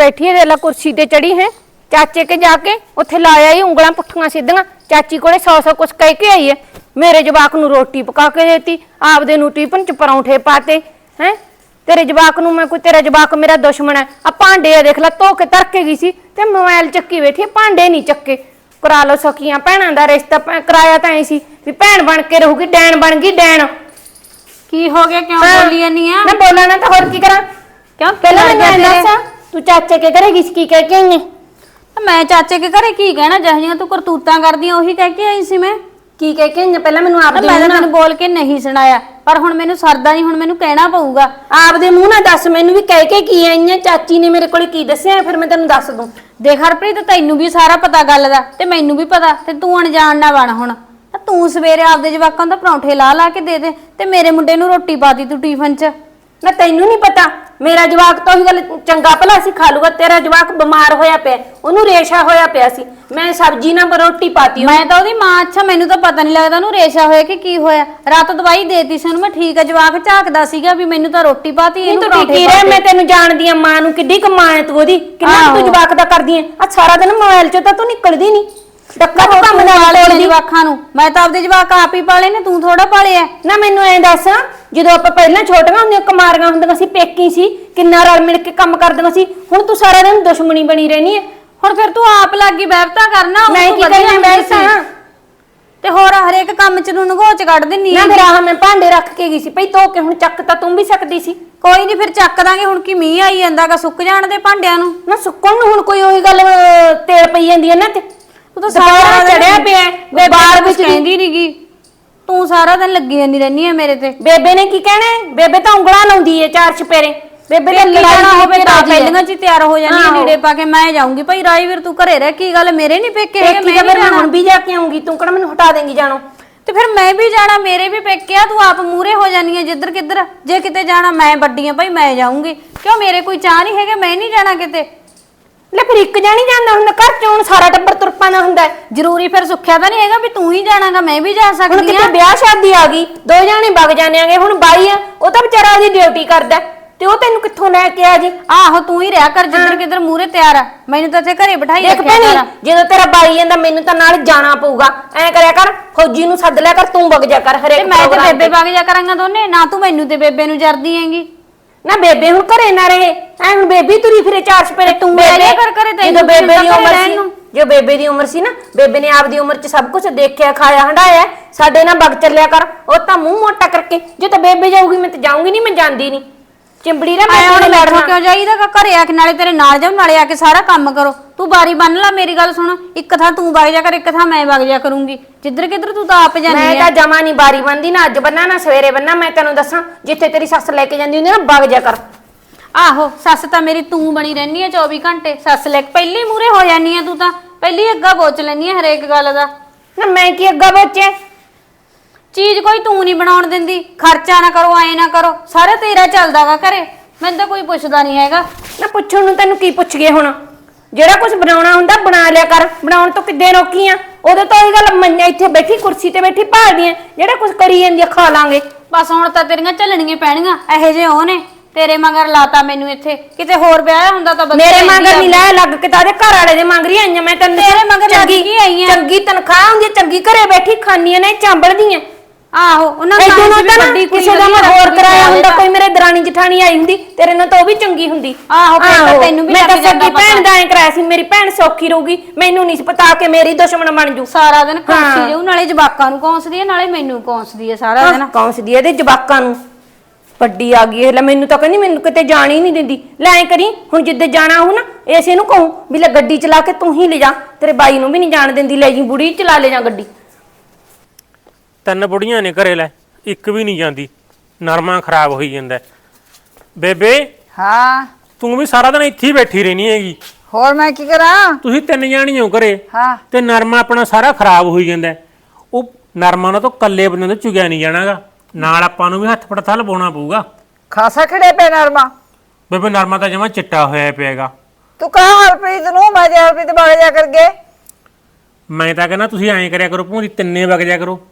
ਬੈਠੀ ਹੈ ਦੇਲਾ ਕੁਰਸੀ ਤੇ ਚੜੀ ਹੈ। ਚਾਚੇ ਕੇ ਜਾ ਕੇ ਉੱਥੇ ਲਾਇਆ ਹੀ ਉਂਗਲਾਂ ਪੁੱਠੀਆਂ ਸਿੱਧੀਆਂ। ਚਾਚੀ ਕੋਲੇ ਸੌ ਸੌ ਕੁਛ ਕਹਿ ਕੇ ਆਈ ਹੈ। ਮੇਰੇ ਜਵਾਕ ਨੂੰ ਰੋਟੀ ਪਕਾ ਕੇ ਦੇਤੀ ਆਪਦੇ ਨੂੰ ਟਿਫਨ ਚ ਪਰੌਂਠੇ ਪਾਤੇ ਹੈ? ਤੇਰੇ ਜਵਾਕ ਨੂੰ ਮੈਂ ਕੋਈ ਤੇਰਾ ਜਵਾਕ ਮੇਰਾ ਦੁਸ਼ਮਣ ਹੈ। ਆ ਭਾਂਡੇ ਆ ਦੇਖ ਲੈ ਧੋ ਕੇ ਧਰ ਕੇ ਗਈ ਸੀ ਤੇ ਮੋਬਾਈਲ ਚੱਕੀ ਬੈਠੀ ਭਾਂਡੇ ਨਹੀਂ ਚੱਕੇ। ਕਰਾ ਲਓ ਸਕੀਆਂ ਭੈਣਾਂ ਦਾ ਰਿਸ਼ਤਾ ਭੈ- ਕਰਾਇਆ ਤਾਂ ਐ ਸੀ ਵੀ ਭੈਣ ਬਣ ਕੇ ਰਹੂਗੀ ਡੈਣ ਬਣ ਗਈ ਡੈਣ। ਕੀ ਹੋ ਗਿਆ ਕਿਉਂ। ਬੋਲੀ ਜਾਨੀ ਆ? ਮੈਂ ਬੋਲਾਂ ਨਾ ਤਾਂ ਹੋਰ ਕੀ ਕਰਾਂ? ਕਿਉਂ? ਪਹਿਲਾਂ ਮੈਨੂੰ ਤੇਰੇ? ਦੱਸ। ਤੂੰ ਚਾਚੇ ਕੇ ਘਰੇ ਕੀ ਕਹਿ ਕੇ ਆਈ ਹੈ ਮੈਂ ਚਾਚੇ ਕੇ ਘਰੇ ਕੀ ਕਹਿਣਾ ਜਹੀਆਂ ਤੂੰ ਕਰਤੂਤਾਂ ਕਰਦੀ ਆਂ, ਉਹੀ ਕਹਿ ਕੇ ਆਈ ਸੀ ਮੈਂ। ਕੀ ਕਹਿ ਕੇ ਆਈ ਹੈ? ਪਹਿਲਾਂ ਮੈਨੂੰ ਆਪਦੇ ਮੈਂ ਮੂੰਹ ਤਾਂ ਨਾਲ ਤੈਨੂੰ ਬੋਲ ਕੇ ਨਹੀਂ ਸੁਣਾਇਆ ਪਰ ਹੁਣ ਮੈਨੂੰ ਸਰਦਾ ਨਹੀਂ ਹੁਣ ਮੈਨੂੰ ਕਹਿਣਾ ਪਊਗਾ। ਆਪਦੇ ਮੂੰਹ ਨਾਲ ਦੱਸ ਮੈਨੂੰ ਵੀ ਕਹਿ ਕੇ ਕੀ ਆਈ ਹੈ ਚਾਚੀ ਨੇ ਮੇਰੇ ਕੋਲ ਕੀ ਦੱਸਿਆ? ਫਿਰ ਮੈਂ ਤੈਨੂੰ ਦੱਸ ਦੂੰ। ਦੇਖ ਹਰਪ੍ਰੀਤ ਤੈਨੂੰ ਵੀ ਸਾਰਾ ਪਤਾ ਗੱਲ ਦਾ ਤੇ ਮੈਨੂੰ ਵੀ ਪਤਾ ਤੇ ਤੂੰ ਅਣਜਾਣ ਨਾ ਬਣ ਹੁਣ। ਤਾਂ ਤੂੰ ਸਵੇਰੇ ਆਪਦੇ ਜਵਾਕਾਂ ਦਾ ਪਰੌਂਠੇ ਲਾ ਲਾ ਕੇ ਦੇ ਦੇ ਤੇ ਮੇਰੇ ਮੁੰਡੇ ਨੂੰ ਰੋਟੀ ਪਾਤੀ ਤੂੰ ਟਿਫਨ 'ਚ। ਨਾ ਤੈਨੂੰ ਨਹੀਂ ਪਤਾ ਮੇਰਾ ਜਵਾਕ ਤਾਂ ਉਹੀ ਗੱਲ ਚੰਗਾ ਭਲਾ ਸੀ ਖਾ ਲੂਗਾ ਤੇਰਾ ਜਵਾਕ ਬਿਮਾਰ ਹੋਇਆ ਪਿਆ ਉਹਨੂੰ ਰੇਸ਼ਾ ਹੋਇਆ ਪਿਆ ਸੀ। ਮੈਂ ਸਬਜ਼ੀ ਨਾਲ ਰੋਟੀ ਪਾਤੀ ਉਹਨੂੰ। ਮੈਂ ਤਾਂ ਉਹਦੀ ਮਾਂ ਅੱਛਾ ਮੈਨੂੰ ਤਾਂ ਪਤਾ ਨਹੀਂ ਲੱਗਦਾ ਉਹਨੂੰ ਰੇਸ਼ਾ ਹੋਇਆ ਕਿ ਕੀ ਹੋਇਆ। ਰਾਤ ਦਵਾਈ ਦੇਤੀ ਸੀ ਉਹਨੂੰ ਮੈਂ ਠੀਕ ਆ ਜਵਾਕ ਝਾਕਦਾ ਸੀਗਾ ਵੀ ਮੈਨੂੰ ਤਾਂ ਰੋਟੀ ਪਾਤੀ ਨਹੀਂ ਇਹਨੂੰ ਤੂੰ ਪਰੌਂਠੇ ਟਿੱਕੀ ਰਹਿ ਪਾਤੇ। ਮੈਂ ਤੈਨੂੰ ਜਾਣਦੀ ਆ ਮਾਂ ਨੂੰ ਕਿੱਡੀ ਕਮਾਂ ਹੈ ਤੂੰ ਉਹਦੀ। ਕਿੰਨਾ ਕੁ ਆਹੋ। ਤੂੰ ਜਵਾਕ ਦਾ ਕਰਦੀ ਐ ਆ ਸਾਰਾ ਦਿਨ ਮੋਬਾਈਲ 'ਚੋਂ ਤਾਂ ਤੂੰ ਨਿਕਲਦੀ ਨਹੀਂ। ਡੱਕਾ ਤੂੰ ਕੰਮ ਨਾਲ ਪਾਲੇ ਜਵਾਕਾਂ ਨੂੰ। ਮੈਂ ਤਾਂ ਆਪਦੇ ਜਵਾਕ ਆਪ ਹੀ ਪਾਲੇ ਨੇ ਤੂੰ ਥੋੜਾ ਪਾਲੇ ਐ ਨਾ ਮੈਨੂੰ ਐਂ ਦੱਸ। ਜਦੋਂ ਆਪਾਂ ਪਹਿਲਾਂ ਛੋਟੀਆਂ ਹੁੰਦੀਆਂ ਕੁਮਾਰੀਆਂ ਹੁੰਦੀਆਂ ਸੀ ਪੇਕੀ ਸੀ ਕਿੰਨਾ ਰਲ ਮਿਲ ਕੇ ਕੰਮ ਕਰਦੀਆਂ ਸੀ ਹੁਣ ਤੂੰ ਸਾਰਾ ਦਿਨ ਦੁਸ਼ਮਣੀ ਬਣੀ ਰਹਿਣੀ ਐ। ਹੁਣ ਫਿਰ ਤੂੰ ਆਪ ਲੱਗੀ ਬੈਵਤਾ ਕਰਨਾ ਉਹ ਮੈਂ ਕੀ ਬੈਠਾ ਸੀ। ਤੇ। ਹੋਰ ਹਰੇਕ ਕੰਮ ਚ ਨੂੰ ਨਗੋਚ ਕੱਢ ਦਿੰਨੀ ਨਾ ਫਿਰ ਆਹ ਮੈਂ ਭਾਂਡੇ ਰੱਖ ਕੇ ਗਈ ਸੀ ਭਈ ਧੋ ਕੇ ਹੁਣ ਚੱਕ ਤਾਂ ਤੂੰ ਵੀ ਸਕਦੀ ਸੀ। ਕੋਈ ਨਹੀਂ ਫਿਰ ਚੱਕ ਦਾਂਗੇ ਹੁਣ ਕੀ ਮੀਂਹ ਆਈ ਜਾਂਦਾਗਾ ਸੁੱਕ ਜਾਣ ਦੇ ਭਾਂਡਿਆਂ ਨੂੰ। ਨਾ ਸੁੱਕਣ ਨੂੰ ਹੁਣ ਕੋਈ ਉਹੀ ਗੱਲ ਤੇਲ ਪਈ ਜਾਂਦੀ ਐ ਨਾ ਤੇ ਤੂੰ ਤਾਂ ਸਾਰਾ ਚੜਿਆ ਪਿਆ ਹੈ, ਬਾਹਰ ਵਿੱਚ ਕਹਿੰਦੀ ਨਹੀਂਗੀ ਤੂੰ ਸਾਰਾ ਦਿਨ ਲੱਗੀ ਜਾਂਦੀ ਰਹਿਨੀ ਐ ਮੇਰੇ ਤੇ। ਬੇਬੇ ਨੇ ਕੀ ਕਹਿਣਾ ਹੈ? ਬੇਬੇ ਤਾਂ ਉਂਗਲਾਂ ਲਾਉਂਦੀ ਏ ਚਾਰ ਚਪੇਰੇ ਬੇਬੇ ਦੇ ਲੜਾਈ ਲੜਾਈ ਹੋਵੇ ਤਾਂ। ਪਹਿਲੀਆਂ ਚ ਹੀ ਤਿਆਰ ਹੋ ਜਾਂਦੀ ਆਹੋ। ਲੀੜੇ ਪਾ ਕੇ ਮੈਂ ਜਾਊਂਗੀ। ਭਾਈ ਰਾਜਵੀਰ ਤੂੰ ਘਰੇ ਰਹਿ ਕੀ ਗੱਲ ਮੇਰੇ ਨਹੀਂ ਪੇਕੇ ਹੈਗੇ ਮੈਂ ਤਾਂ ਨਹੀਂ ਮੈਂ ਜਾਣਾ। ਹੁਣ ਵੀ ਜਾ ਕੇ ਆਉਂਗੀ ਤੂੰ ਕਿਹੜਾ ਮੈਨੂੰ ਹਟਾ ਦੇਂਗੀ ਜਾਣੋ? ਤੇ ਫਿਰ ਮੈਂ ਵੀ ਜਾਣਾ ਮੇਰੇ ਵੀ ਪੇਕੇ ਆ ਤੂੰ ਆਪ ਮੂਰੇ ਹੋ ਜਾਨੀ ਹੈ ਜਿੱਧਰ ਕਿੱਧਰ ਜੇ ਕਿਤੇ ਜਾਣਾ ਮੈਂ ਵੱਡੀ ਆ ਭਾਈ ਮੈਂ ਜਾਊਂਗੀ। ਕਿਉਂ ਮੇਰੇ ਕੋਈ ਚਾਹ ਨਹੀਂ ਹੈਗਾ? ਮੈਂ ਨਹੀਂ ਜਾਣਾ ਕਿਤੇ। ਲੈ ਫਿਰ ਇੱਕ ਜਾਣੀ ਜਾਂਦਾ ਹੁੰਦਾ ਘਰ ਚ ਹੁਣ ਸਾਰਾ ਟੱਬਰ ਤੁਰਪਾਂ ਹੁੰਦਾ। ਹੈ। ਜ਼ਰੂਰੀ ਫਿਰ ਸੁੱਖਿਆ ਤਾਂ ਨਹੀਂ ਹੈਗਾ ਵੀ ਤੂੰ ਹੀ ਜਾਣਾਗਾ ਮੈਂ ਵੀ ਜਾ ਹੁਣ ਸਕਦੀ ਕਿਤੇ ਆ ਵਿਆਹ ਸ਼ਾਦੀ ਆ ਗਈ ਦੋ ਜਾਣੇ ਵਗ ਜਾਣੇਗੇ ਹੁਣ ਬਾਈ ਆ ਉਹ ਤਾਂ ਵਿਚਾਰਾ ਉਹਦੀ ਡਿਊਟੀ ਕਰਦਾ ਹੈ, ਤੇ ਉਹ ਤੈਨੂੰ ਕਿੱਥੋਂ ਲੈ ਕੇ ਆ ਜੀ? ਆਹੋ ਤੂੰ ਹੀ ਰਿਹਾ ਕਰ ਜਿੱਧਰ ਕਿੱਧਰ ਮੂਰੇ ਤਿਆਰ ਆ। ਮੈਨੂੰ ਤਾਂ ਇੱਥੇ ਘਰੇ ਬਿਠਾਈ ਦੇਖ ਰੱਖਿਆ ਭੈਣੀ ਕਰ। ਜਦੋਂ ਤੇਰਾ ਬਾਈ ਜਾਂਦਾ ਮੈਨੂੰ ਤਾਂ ਨਾਲ ਜਾਣਾ ਪਊਗਾ। ਐ ਕਰਿਆ ਕਰ ਫੌਜੀ ਨੂੰ ਸੱਦ ਲਿਆ ਕਰ ਤੂੰ ਵਗ ਜਾ ਕਰ ਤੇ ਹਰੇਕ ਮੈਂ ਤੇ ਪ੍ਰੋਗਰਾਮ ਬੇਬੇ ਵਗ ਜਾ ਕਰਾਂਗਾ ਦੋਨੇ ਨਾ ਤੂੰ ਮੈਨੂੰ ਤੇ ਬੇਬੇ ਨੂੰ ਜਰਦੀ ਹੈਗੀ। ਨਾ ਬੇਬੇ ਹੁਣ ਘਰੇ ਨਾ ਰਹੇ ਐ ਹੁਣ ਬੇਬੀ ਤੁਰੀ ਫਿਰੇ ਚਾਰ ਸਪੇਰੇ ਤੂੰ ਰਹਿ ਲਿਆ ਕਰ ਘਰੇ, ਤੈਨੂੰ ਜਦੋਂ ਬੇਬੇ ਦੀ ਉਮਰ ਘਰੇ ਸੀ? ਜੋ ਬੇਬੇ ਦੀ ਉਮਰ ਸੀ ਨਾ ਬੇਬੇ ਨੇ ਆਪਦੀ ਉਮਰ 'ਚ ਸਭ ਕੁਝ ਦੇਖਿਆ ਖਾਇਆ ਹੰਡਾਇਆ ਸਾਡੇ ਨਾਲ ਵਗ ਚੱਲਿਆ ਕਰ ਉਹ ਤਾਂ ਮੂੰਹ ਮੋਟਾ ਕਰਕੇ ਜੇ ਤਾਂ ਬੇਬੇ ਜਾਊਗੀ ਮੈਂ ਤਾਂ ਜਾਊਂਗੀ ਨਹੀਂ ਮੈਂ ਜਾਂਦੀ ਨਹੀਂ ਚਿੰਬੜੀ ਮੈਂ ਆਇਆ ਹੁਣ ਲੜਨਾ ਕਿਉਂ ਜਾਈਦਾ ਗਾ? ਘਰੇ ਆ ਕੇ ਨਾਲੇ ਤੇਰੇ ਨਾਲ ਜਾਉ ਨਾਲੇ ਆ ਕੇ ਸਾਰਾ ਕੰਮ ਕਰੋ। ਤੂੰ ਬਾਰੀ ਬੰਨ ਲੈ ਮੇਰੀ ਗੱਲ ਸੁਣ। ਇੱਕ ਥਾਂ ਤੂੰ ਵਗ ਜਾ ਕਰ ਇੱਕ ਥਾਂ ਮੈਂ ਵਗ ਜਾ ਕਰੂੰਗੀ। ਜਿੱਧਰ ਕਿੱਧਰ ਤੂੰ ਤਾਂ ਆਪ ਮੈਂ ਤਾਂ ਜਮਾ ਨਹੀਂ ਬਾਰੀ ਬੰਦੀ ਨਾ ਅੱਜ ਬੰਨਾ ਨਾ ਸਵੇਰੇ ਬੰਨਾ। ਮੈਂ ਤੈਨੂੰ ਦੱਸਾਂ ਜਿੱਥੇ ਤੇਰੀ ਸੱਸ ਲੈ ਕੇ ਜਾਂਦੀ ਹੁੰਦੀ ਨਾ ਵਗ ਜਾ ਕਰ। ਆਹੋ ਸੱਸ ਤਾਂ ਮੇਰੀ ਤੂੰ ਬਣੀ ਰਹਿਨੀ ਆ 24 ਘੰਟੇ। ਸੱਸ ਲੈ ਕੇ ਪਹਿਲੀ ਮੂਰੇ ਹੋ ਜਾਨੀ ਆ ਤੂੰ ਤਾਂ। ਪਹਿਲੀ ਅੱਗਾ ਬੋਚ ਲੈਨੀ ਆ ਹਰੇਕ ਗੱਲ ਦਾ। ਨਾ ਮੈਂ ਕੀ ਅੱਗਾ ਬੱਚੇ ਚੀਜ਼ ਕੋਈ ਤੂੰ ਨਹੀਂ ਬਣਾਉਣ ਦਿੰਦੀ। ਖਰਚਾ ਨਾ ਕਰੋ ਐ ਨਾ ਕਰੋ। ਸਾਰਾ ਤੇਰਾ ਚੱਲਦਾਗਾ ਘਰੇ। ਮੈਨੂੰ ਤਾਂ ਕੋਈ ਪੁੱਛਦਾ ਨਹੀਂ ਹੈਗਾ। ਨਾ ਪੁੱਛਣ ਨੂੰ ਤੈਨੂੰ ਕੀ ਪੁੱਛ ਗਏ ਹੁਣ? ਜਿਹੜਾ ਕੁਝ ਬਣਾਉਣਾ ਹੁੰਦਾ ਬਣਾ ਲਿਆ ਕਰ। ਬਣਾਉਣ ਤੋਂ ਕਿੱਦੇ ਰੋਕੀ ਆ। ਉਦੋਂ ਤਾਂ ਉਹੀ ਗੱਲ ਮੰਨਿਆ ਇੱਥੇ ਬੈਠੀ ਕੁਰਸੀ ਤੇ ਬੈਠੀ ਭਾਲਦੀ ਆ ਜਿਹੜਾ ਕੁਝ ਕਰੀ ਜਾਂਦੀ ਆ ਖਾ ਲਾਂਗੇ। ਬਸ ਹੁਣ ਤਾਂ ਤੇਰੀਆਂ ਚੱਲਣੀਆਂ ਪੈਣੀਆਂ ਇਹੋ ਜਿਹੇ ਉਹ ਨੇ। ਤੇਰੇ ਮਗਰ ਲਾਤਾ ਮੈਨੂੰ ਇੱਥੇ। ਕਿਤੇ ਹੋਰ ਵਿਆਹ ਹੁੰਦਾ ਤਾਂ ਬੰਦੇ ਮੇਰੇ ਮਗਰ। ਨਹੀਂ ਲੈ ਲੱਗ ਕੇ ਤਾਰੇ ਘਰ ਵਾਲੇ ਦੇ ਮੰਗ ਰਹੀ ਆਈਆਂ। ਮੈਂ ਤੈਨੂੰ ਤੇਰੇ ਮਗਰ ਲੱਗ ਚੰਗੀ- ਕੇ ਆਈ ਆਂ। ਚੰਗੀ ਤਨਖਾਹ ਹੁੰਦੀ ਆ, ਚੰਗੀ ਘਰੇ ਬੈਠੀ ਖਾਨੀਆਂ ਨੇ ਚਾਂਬੜਦੀਆਂ ਆਹੋ ਉਹਨਾਂ ਨਾਲ ਨਾ ਵੀ ਤਾਂ ਵੱਡੀ ਕੁੜੀ ਕਿਸੇ ਦਾ ਮੈਂ ਵਧੀਆ ਹੋਰ ਕਰਾਇਆ ਹੁੰਦਾ ਕੋਈ ਮੇਰੇ ਦਰਾਣੀ ਜਠਾਣੀ ਆਈ ਹੁੰਦੀ ਤੇਰੇ ਨਾਲ ਤਾਂ ਉਹ ਵੀ ਚੰਗੀ ਹੁੰਦੀ। ਆਹੋ, ਫਿਰ ਤਾਂ ਤੈਨੂੰ ਵੀ ਮੈਂ ਤਾਂ ਜਾਂਦਾ ਸੱਗੀ ਭੈਣ। ਦਾ ਐ ਕਰਾਇਆ ਸੀ ਮੇਰੀ ਭੈਣ ਸੌਖੀ ਰਹੂਗੀ ਮੈਨੂੰ ਨਹੀਂ ਸੀ ਪਤਾ ਕਿ ਮੇਰੀ ਦੁਸ਼ਮਣ ਬਣ ਜੂ। ਸਾਰਾ ਦਿਨ ਹਾਂ। ਕੌਂਸੀ ਜਾਊ ਨਾਲੇ ਜਵਾਕਾਂ ਨੂੰ ਕੌਂਸਦੀ ਹੈ ਨਾਲੇ ਮੈਨੂੰ ਕੌਂਸਦੀ ਹੈ ਸਾਰਾ ਦਿਨ। ਕੌਂਸਦੀ ਇਹਦੇ ਜਵਾਕਾਂ ਨੂੰ। ਵੱਡੀ ਆ ਗਈ ਇਹ ਲੈ ਮੈਨੂੰ ਤਾਂ ਕਹਿੰਦੀ ਮੈਨੂੰ ਕਿਤੇ ਜਾਣ ਹੀ ਨਹੀਂ ਦਿੰਦੀ। ਲੈ ਐ ਕਰੀ ਹੁਣ ਜਿੱਦੇ ਜਾਣਾ ਹੋ ਨਾ ਇਸੇ ਨੂੰ ਕਹੂੰ ਵੀ ਲੈ ਗੱਡੀ ਚਲਾ ਕੇ ਤੂੰ ਹੀ ਲੈ ਜਾ ਤੇਰੇ ਬਾਈ ਨੂੰ ਵੀ ਨਹੀਂ ਜਾਣ ਦਿੰਦੀ ਲੈ ਜੀ ਬੁੜੀ ਚਲਾ ਲੈ ਜਾ ਗੱਡੀ। ਤਿੰਨ ਬੁੜੀਆਂ ਨੇ ਘਰੇ ਲੈ ਇੱਕ ਵੀ ਨਹੀਂ ਜਾਂਦੀ। ਨਰਮਾ ਖਰਾਬ ਹੋਈ ਜਾਂਦਾ। ਹੈ। ਬੇਬੇ ਹਾਂ। ਤੂੰ ਵੀ ਸਾਰਾ ਦਿਨ ਇੱਥੇ ਹੀ ਬੈਠੀ ਰਹਿਣੀ ਹੈਗੀ। ਹੋਰ ਮੈਂ ਕੀ ਕਰਾਂ? ਤੁਸੀਂ ਤਿੰਨ ਜਾਣੀਆਂ ਹੋ ਘਰੇ। ਹਾਂ। ਤੇ ਨਰਮਾ ਆਪਣਾ ਸਾਰਾ ਖਰਾਬ ਹੋਈ ਜਾਂਦਾ। ਹੈ। ਉਹ ਨਰਮਾ ਨਾਲ ਤਾਂ ਕੱਲੇ ਬੰਦੇ ਤੋਂ ਚੁਗਿਆ ਨਹੀਂ ਜਾਣਾਗਾ। ਨਾਲ ਆਪਾਂ ਨੂੰ ਵੀ ਹੱਥ ਪੜਥਾ ਲਵਾਉਣਾ ਪਊਗਾ। ਖਾਸਾ ਖੜੇ ਪੈ ਨਰਮਾ? ਬੇਬੇ ਨਰਮਾ ਤਾਂ ਜਮਾ ਚਿੱਟਾ ਹੋਇਆ ਪਿਆਗਾ। ਤੂੰ ਕਹਾ ਹਰਪ੍ਰੀਤ ਨੂੰ? ਮੈਂ ਤੇ ਹਰਪ੍ਰੀਤ ਬਾਗ ਜਾ ਕਰਗੇ ਮੈਂ ਤਾਂ ਕਹਿੰਦਾ ਤੁਸੀਂ ਐਂ ਕਰਿਆ ਕਰੋ ਭੂਰੀ ਤਿੰਨੇ ਵਗ ਜਾ ਕਰੋ।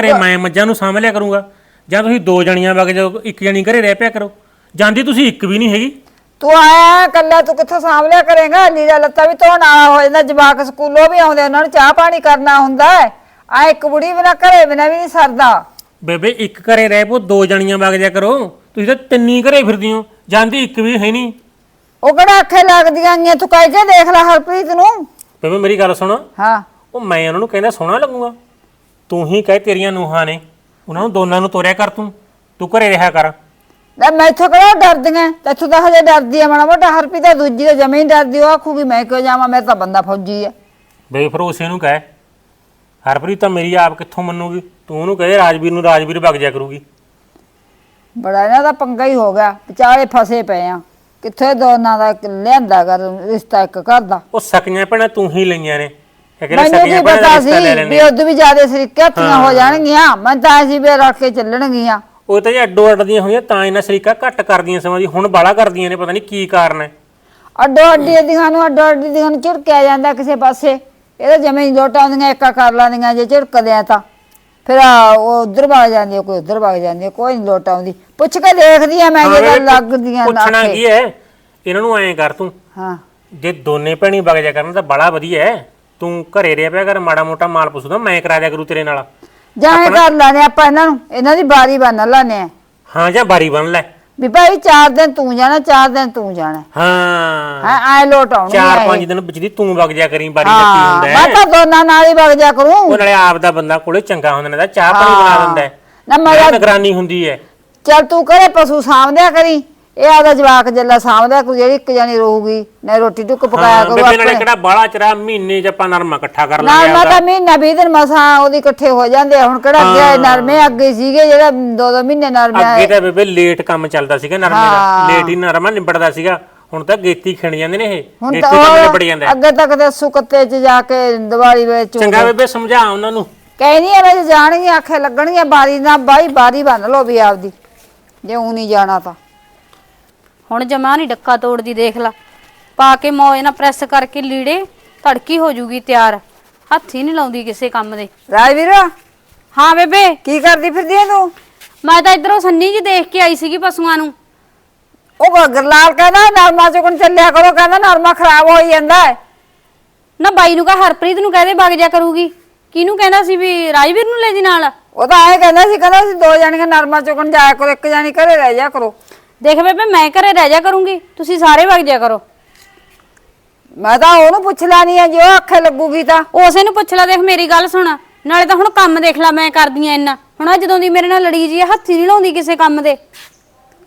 ਘਰੇ ਮੈਂ ਮੱਝਾਂ ਨੂੰ ਸਾਂਭ ਲਿਆ ਕਰੂੰਗਾ। ਜਾਂ ਤੁਸੀਂ ਦੋ ਜਣੀਆਂ ਵਗ ਜਾਓ ਇੱਕ ਜਣੀ ਘਰੇ ਰਹਿ ਪਿਆ ਕਰੋ। ਜਾਂਦੀ ਤੁਸੀਂ ਇੱਕ ਵੀ ਨਹੀਂ ਹੈਗੀ। ਤੂੰ ਆਇਆ ਕੱਲਾ ਤੂੰ ਕਿੱਥੋਂ ਸਾਂਭ ਲਿਆ ਕਰੇਗਾ? ਲੀੜਾ ਲੱਤਾ ਵੀ ਧੋਣ ਵਾਲਾ ਹੋ ਜਾਂਦਾ ਜਵਾਕ ਸਕੂਲੋਂ ਵੀ ਆਉਂਦੇ ਉਹਨਾਂ ਨੂੰ ਚਾਹ ਪਾਣੀ ਕਰਨਾ ਹੁੰਦਾ ਆ ਇੱਕ ਬੁੜੀ ਬਿਨਾ ਘਰੇ ਬਿਨਾ ਵੀ ਨਹੀਂ ਸਰਦਾ। ਬੇਬੇ ਇੱਕ ਘਰੇ ਰਹਿ ਪੋ ਦੋ ਜਣੀਆਂ ਵਗ ਜਾ ਕਰੋ। ਤੁਸੀਂ ਤਾਂ ਤਿੰਨੀ ਘਰੇ ਫਿਰਦੀ ਹੋ। ਜਾਂਦੀ ਇੱਕ ਵੀ ਹੈ ਨਹੀਂ। ਉਹ ਕਿਹੜਾ ਅੱਖੇ ਲੱਗਦੀਆਂ ਗੀਆਂ ਤੂੰ ਕਹਿ ਕੇ ਦੇਖ ਲੈ ਹਰਪ੍ਰੀਤ ਨੂੰ। ਬੇਬੇ ਮੇਰੀ ਗੱਲ ਸੁਣ। ਹਾਂ। ਉਹ ਮੈਂ ਉਹਨਾਂ ਨੂੰ ਕਹਿੰਦਾ ਸੋਹਣਾ ਲੱਗੂਗਾ। ਤੂੰ ਹੀ ਕਹਿ ਤੇਰੀਆਂ ਨੂਹਾਂ ਨੇ। ਉਹਨਾਂ ਨੂੰ ਦੋਨਾਂ ਨੂੰ ਤੋਰਿਆ ਕਰ ਤੂੰ। ਤੂੰ ਘਰੇ ਰਿਹਾ ਕਰ। ਲੈ ਮੈਥੋਂ ਕਿਹੜਾ ਡਰਦੀਆਂ ਤੈਥੋਂ ਤਾਂ ਹਜੇ ਡਰਦੀ ਆ ਮਾੜਾ ਮੋਟਾ। ਹਰਪ੍ਰੀਤ ਤਾਂ ਦੂਜੀ ਤਾਂ ਜਮੇ ਹੀ ਡਰਦੀ। ਉਹ ਆਖੂਗੀ ਮੈਂ ਕਿਉਂ ਜਾਵਾਂ? ਮੈਂ ਤਾਂ ਬੰਦਾ ਫੌਜੀ ਆ ਬੇਫਰੋਸੇ ਨੂੰ ਕਹਿ। ਹਰਪ੍ਰੀਤ ਤਾਂ ਮੇਰੀ ਆਪ ਕਿੱਥੋਂ ਮੰਨੂਗੀ? ਤੂੰ ਉਹਨੂੰ ਕਹੇ ਰਾਜਵੀਰ ਨੂੰ ਰਾਜਵੀਰ ਵਗ ਜਾ ਕਰੂਗੀ। ਬੜਾ ਇਹਨਾਂ ਦਾ ਪੰਗਾ ਹੀ ਹੋ ਗਿਆ। ਵਿਚਾਲੇ ਫਸੇ ਪਏ ਆ। ਕਿੱਥੇ ਦੋਨਾਂ ਦਾ ਲਿਆਂਦਾ ਕਰ ਰਿਸ਼ਤਾ ਇੱਕ ਘਰ ਦਾ। ਉਹ ਸਕੀਆਂ ਭੈਣਾਂ ਤੂੰ ਹੀ ਲਈਆਂ ਨੇ। ਮੈਨੂੰ ਕੀ ਪਤਾ ਰਿਸ਼ਤਾ ਲੈ ਸੀ ਲੈਣੇ? ਵੀ ਉਦੋਂ ਵੀ ਜ਼ਿਆਦਾ ਸਰੀਕੇ ਹੱਥੀਆਂ ਹੋ ਜਾਣਗੀਆਂ। ਮੈਂ ਤਾਂ ਐਸੀ ਵੀ ਰੱਖ ਕੇ ਚੱਲਣਗੀਆਂ। ਉਹ ਤਾਂ ਜੇ ਅੱਡੋ ਅੱਡ ਦੀਆਂ ਹੋਈਆਂ ਤਾਂ ਇਹਨਾਂ ਸ਼ਰੀਕਾ ਘੱਟ ਕਰਦੀਆਂ ਸਮਾਂ ਦੀ। ਹੁਣ ਬਾਲਾ ਕਰਦੀਆਂ ਨੇ ਪਤਾ ਨਹੀਂ ਕੀ ਕਾਰਨ ਹੈ। ਅੱਡੋ ਅੱਡੀ ਦੀਆਂ ਨੂੰ ਅੱਡੋ ਅੱਡੀ ਦੀਆਂ ਨੂੰ ਝਿੜਕਿਆ ਜਾਂਦਾ ਕਿਸੇ ਪਾਸੇ। ਇਹਦਾ ਜਮੇ ਹੀ ਲੋਟਾਂ ਆਉਂਦੀਆਂ ਇੱਕਾ ਕਰ ਲੈਂਦੀਆਂ ਜੇ ਝਿੜਕਦੇ ਆ ਤਾਂ। ਫਿਰ ਆ ਉਹ ਉਧਰ ਵਗ ਜਾਂਦੀ ਆ, ਕੋਈ ਉਧਰ ਵਗ ਜਾਂਦੀ ਆ, ਕੋਈ ਨਹੀਂ ਲੋਟ ਆਉਂਦੀ ਪੁੱਛ ਕੇ ਦੇਖਦੀ ਆ ਮੈਂ ਜੇ ਗੱਲ ਲੱਗਦੀਆਂ ਪੁੱਛਣਾ ਆਖੇ। ਕੀ ਹੈ? ਇਹਨਾਂ ਨੂੰ ਐਂ ਕਰ ਤੂੰ। ਹਾਂ। ਜੇ ਦੋਨੇ ਭੈਣੀ ਵਗ ਜਾ ਕਰਨ ਤਾਂ ਬੜਾ ਵਧੀਆ ਹੈ। ਤੂੰ ਘਰੇ ਰਿਹਾ ਪਿਆ ਕਰ ਮਾੜਾ ਮੋਟਾ ਮਾਲ ਪੁੱਛਦਾ ਮੈਂ ਕਰਾ ਦਿਆ ਕਰੂ ਤੇਰੇ ਨਾਲ। ਜਾਂ ਇਹ ਕਰ ਲਾਨੇ ਆਪਾਂ ਇਹਨਾਂ ਨੂੰ ਇਹਨਾਂ ਦੀ ਬਾਰੀ ਬੰਨ ਲਾਨੇ ਆ। ਹਾਂ ਜਾਂ ਬਾਰੀ ਬਣ ਲੈ। ਵੀ ਭਾਈ ਚਾਰ ਦਿਨ ਤੂੰ ਜਾਣਾ ਚਾਰ ਦਿਨ ਤੂੰ ਜਾਣਾ। ਹਾਂ। ਹਾਂ ਆਏ ਲੋਟ ਆਉਣੀ ਚਾਰ ਪੰਜ ਦਿਨ ਵਿੱਚ ਦੀ ਤੂੰ ਵਗ ਜਾ ਕਰੀ ਬਾਰੀ ਦਾ ਕੀ ਹਾਂ ਹੁੰਦਾ ਮੈਂ ਹੈ ਤਾਂ ਦੋਨਾਂ ਨਾਲ ਹੀ ਵਗ ਜਾ ਕਰੂੰ। ਉਹ ਨਾਲੇ ਆਪ ਦਾ ਬੰਦਾ ਕੋਲੇ ਚੰਗਾ ਹੁੰਦਾ ਨੇ ਚਾਹ ਪਾਣੀ ਬਣਾ ਦਿੰਦਾ ਨਾ ਮੈਂ ਮੈਂ ਨਿਗਰਾਨੀ ਹੁੰਦੀ ਹੈ ਚੱਲ ਤੂੰ ਕਰੇ ਪਸ਼ੂ ਸਾਂਭਦਿਆ ਕਰੀ। ਇਹ ਆਦਾ ਜਵਾਕ ਜੱਲਾ ਸਾਂਭਦਿਆ ਕਰੂ ਜਿਹੜੀ ਇੱਕ ਜਾਨੀ ਰਹੂਗੀ ਨਾ ਰੋਟੀ ਟੁੱਕ ਪਕਾਇਆ ਕਰੂ ਬੇਬੇ ਨਾਲੇ ਆਪਣੇ। ਕਿਹੜਾ ਬਾਲਾ ਚਰਾ ਮਹੀਨੇ ਚ ਆਪਾਂ ਨਰਮਾ ਇਕੱਠਾ ਕਰ ਨਾ ਨਾ ਤਾਂ ਮਹੀਨਾ 20 ਦਿਨ ਮਸਾਂ ਉਹਦੀ ਇਕੱਠੇ ਹੋ ਜਾਂਦੇ ਆ। ਹੁਣ ਕਿਹੜਾ ਅੱਗੇ ਨਰਮੇ ਅੱਗੇ ਸੀਗੇ ਜਿਹੜਾ ਦੋ ਦੋ ਮਹੀਨੇ ਨਰਮੇ ਅੱਗੇ ਤਾਂ ਬੇਬੇ ਲੇਟ ਕੰਮ ਚੱਲਦਾ ਸੀਗਾ ਨਰਮੇ ਦਾ। ਲੇਟ ਹੀ ਨਰਮਾ ਨਿਬੜਦਾ ਸੀਗਾ। ਹੁਣ ਤਾਂ ਗੇਤੀ ਖਿਣ ਜਾਂਦੇ ਨੇ ਇਹ। ਹੁਣ ਗੇਤੀ ਤਾਂ ਕੰਮ ਨਿਬੜ ਜਾਂਦਾ। ਹੈ। ਅੱਗੇ ਤੱਕ ਤੇ ਸੁਕਤੇ ਚ ਜਾ ਕੇ ਦੀਵਾਲੀ ਵਿੱਚ ਚੰਗਾ ਬੇਬੇ ਸਮਝਾ ਉਹਨਾਂ ਨੂੰ। ਕਹਿਨੀ ਆ ਮੈਂ ਜਾਣਗੀ ਆਖੇ ਲੱਗਣਗੀਆਂ ਬਾਰੀ ਨਾ ਬਾਈ ਬਾਰੀ ਬੰਨ ਲਓ ਵੀ ਆਪਦੀ। ਜੇ ਉਹ ਨਹੀਂ ਜਾਣਾ ਤਾਂ। ਹੁਣ ਜਮਾ ਨਹੀਂ ਡੱਕਾ ਤੋੜਦੀ ਦੇਖ ਲਾ। ਪਾ ਕੇ ਮੌਜ ਨਾਲ ਪ੍ਰੈਸ ਕਰਕੇ ਲੀੜੇ ਧੜਕੀ ਹੋ ਜੂਗੀ ਤਿਆਰ। ਹੱਥ ਹੀ ਨਹੀਂ ਲਾਉਂਦੀ ਕਿਸੇ ਕੰਮ ਦੇ। ਰਾਜਵੀਰ ਹਾਂ ਬੇਬੇ। ਕੀ ਕਰਦੀ ਫਿਰਦੀ ਐ ਤੂੰ? ਮੈਂ ਤਾਂ ਇਧਰੋਂ ਸੰਨੀ ਜੀ ਦੇਖ ਕੇ ਆਈ ਸੀਗੀ ਪਸ਼ੂਆਂ ਨੂੰ। ਉਹ ਗਰਲਾਲ ਕਹਿੰਦਾ ਨਰਮਾ ਚੁਗਣ ਚੱਲਿਆ ਕਰੋ ਕਹਿੰਦਾ ਨਰਮਾ ਖਰਾਬ ਹੋਈ ਜਾਂਦਾ ਹੈ ਨਾ ਬਾਈ ਨੂੰ ਕਹ ਹਰਪ੍ਰੀਤ ਨੂੰ ਕਹਦੇ ਵਗ ਜਾ ਕਰੂਗੀ। ਕਿਹਨੂੰ ਕਹਿੰਦਾ ਸੀ ਵੀ ਰਾਜਵੀਰ ਨੂੰ ਲੈ ਜੀ ਨਾਲ? ਉਹ ਤਾਂ ਐਂ ਕਹਿੰਦਾ ਸੀ ਕਹਿੰਦਾ ਸੀ ਦੋ ਜਣੀਆਂ ਨਰਮਾ ਚੁਗਣ ਜਾਇਆ ਕਰੋ ਇੱਕ ਜਾਨੀ ਘਰੇ ਰਹਿ ਜਾ ਕਰੋ। ਦੇਖ ਬੇਬੇ ਮੈਂ ਘਰੇ ਰਹਿ ਜਾ ਕਰੂੰਗੀ। ਤੁਸੀਂ ਸਾਰੇ ਵਗ ਜਾ ਕਰੋ। ਮੈਂ ਤਾਂ ਉਹਨੂੰ ਪੁੱਛ ਲੈਣੀ ਆ ਜੇ ਉਹ ਆਖੇ ਲੱਗੂਗੀ ਤਾਂ। ਉਸੇ ਨੂੰ ਪੁੱਛ ਲੈ ਦੇਖ ਮੇਰੀ ਗੱਲ ਸੁਣ। ਨਾਲੇ ਤਾਂ ਹੁਣ ਕੰਮ ਦੇਖ ਲੈ ਮੈਂ ਕਰਦੀ ਆ ਇੰਨਾ। ਹੁਣ ਆਹ ਜਦੋਂ ਦੀ ਮੇਰੇ ਨਾਲ ਲੜੀ ਜੀ ਆ, ਹੱਥੀ ਨਹੀਂ ਲਾਉਂਦੀ ਕਿਸੇ ਕੰਮ ਦੇ।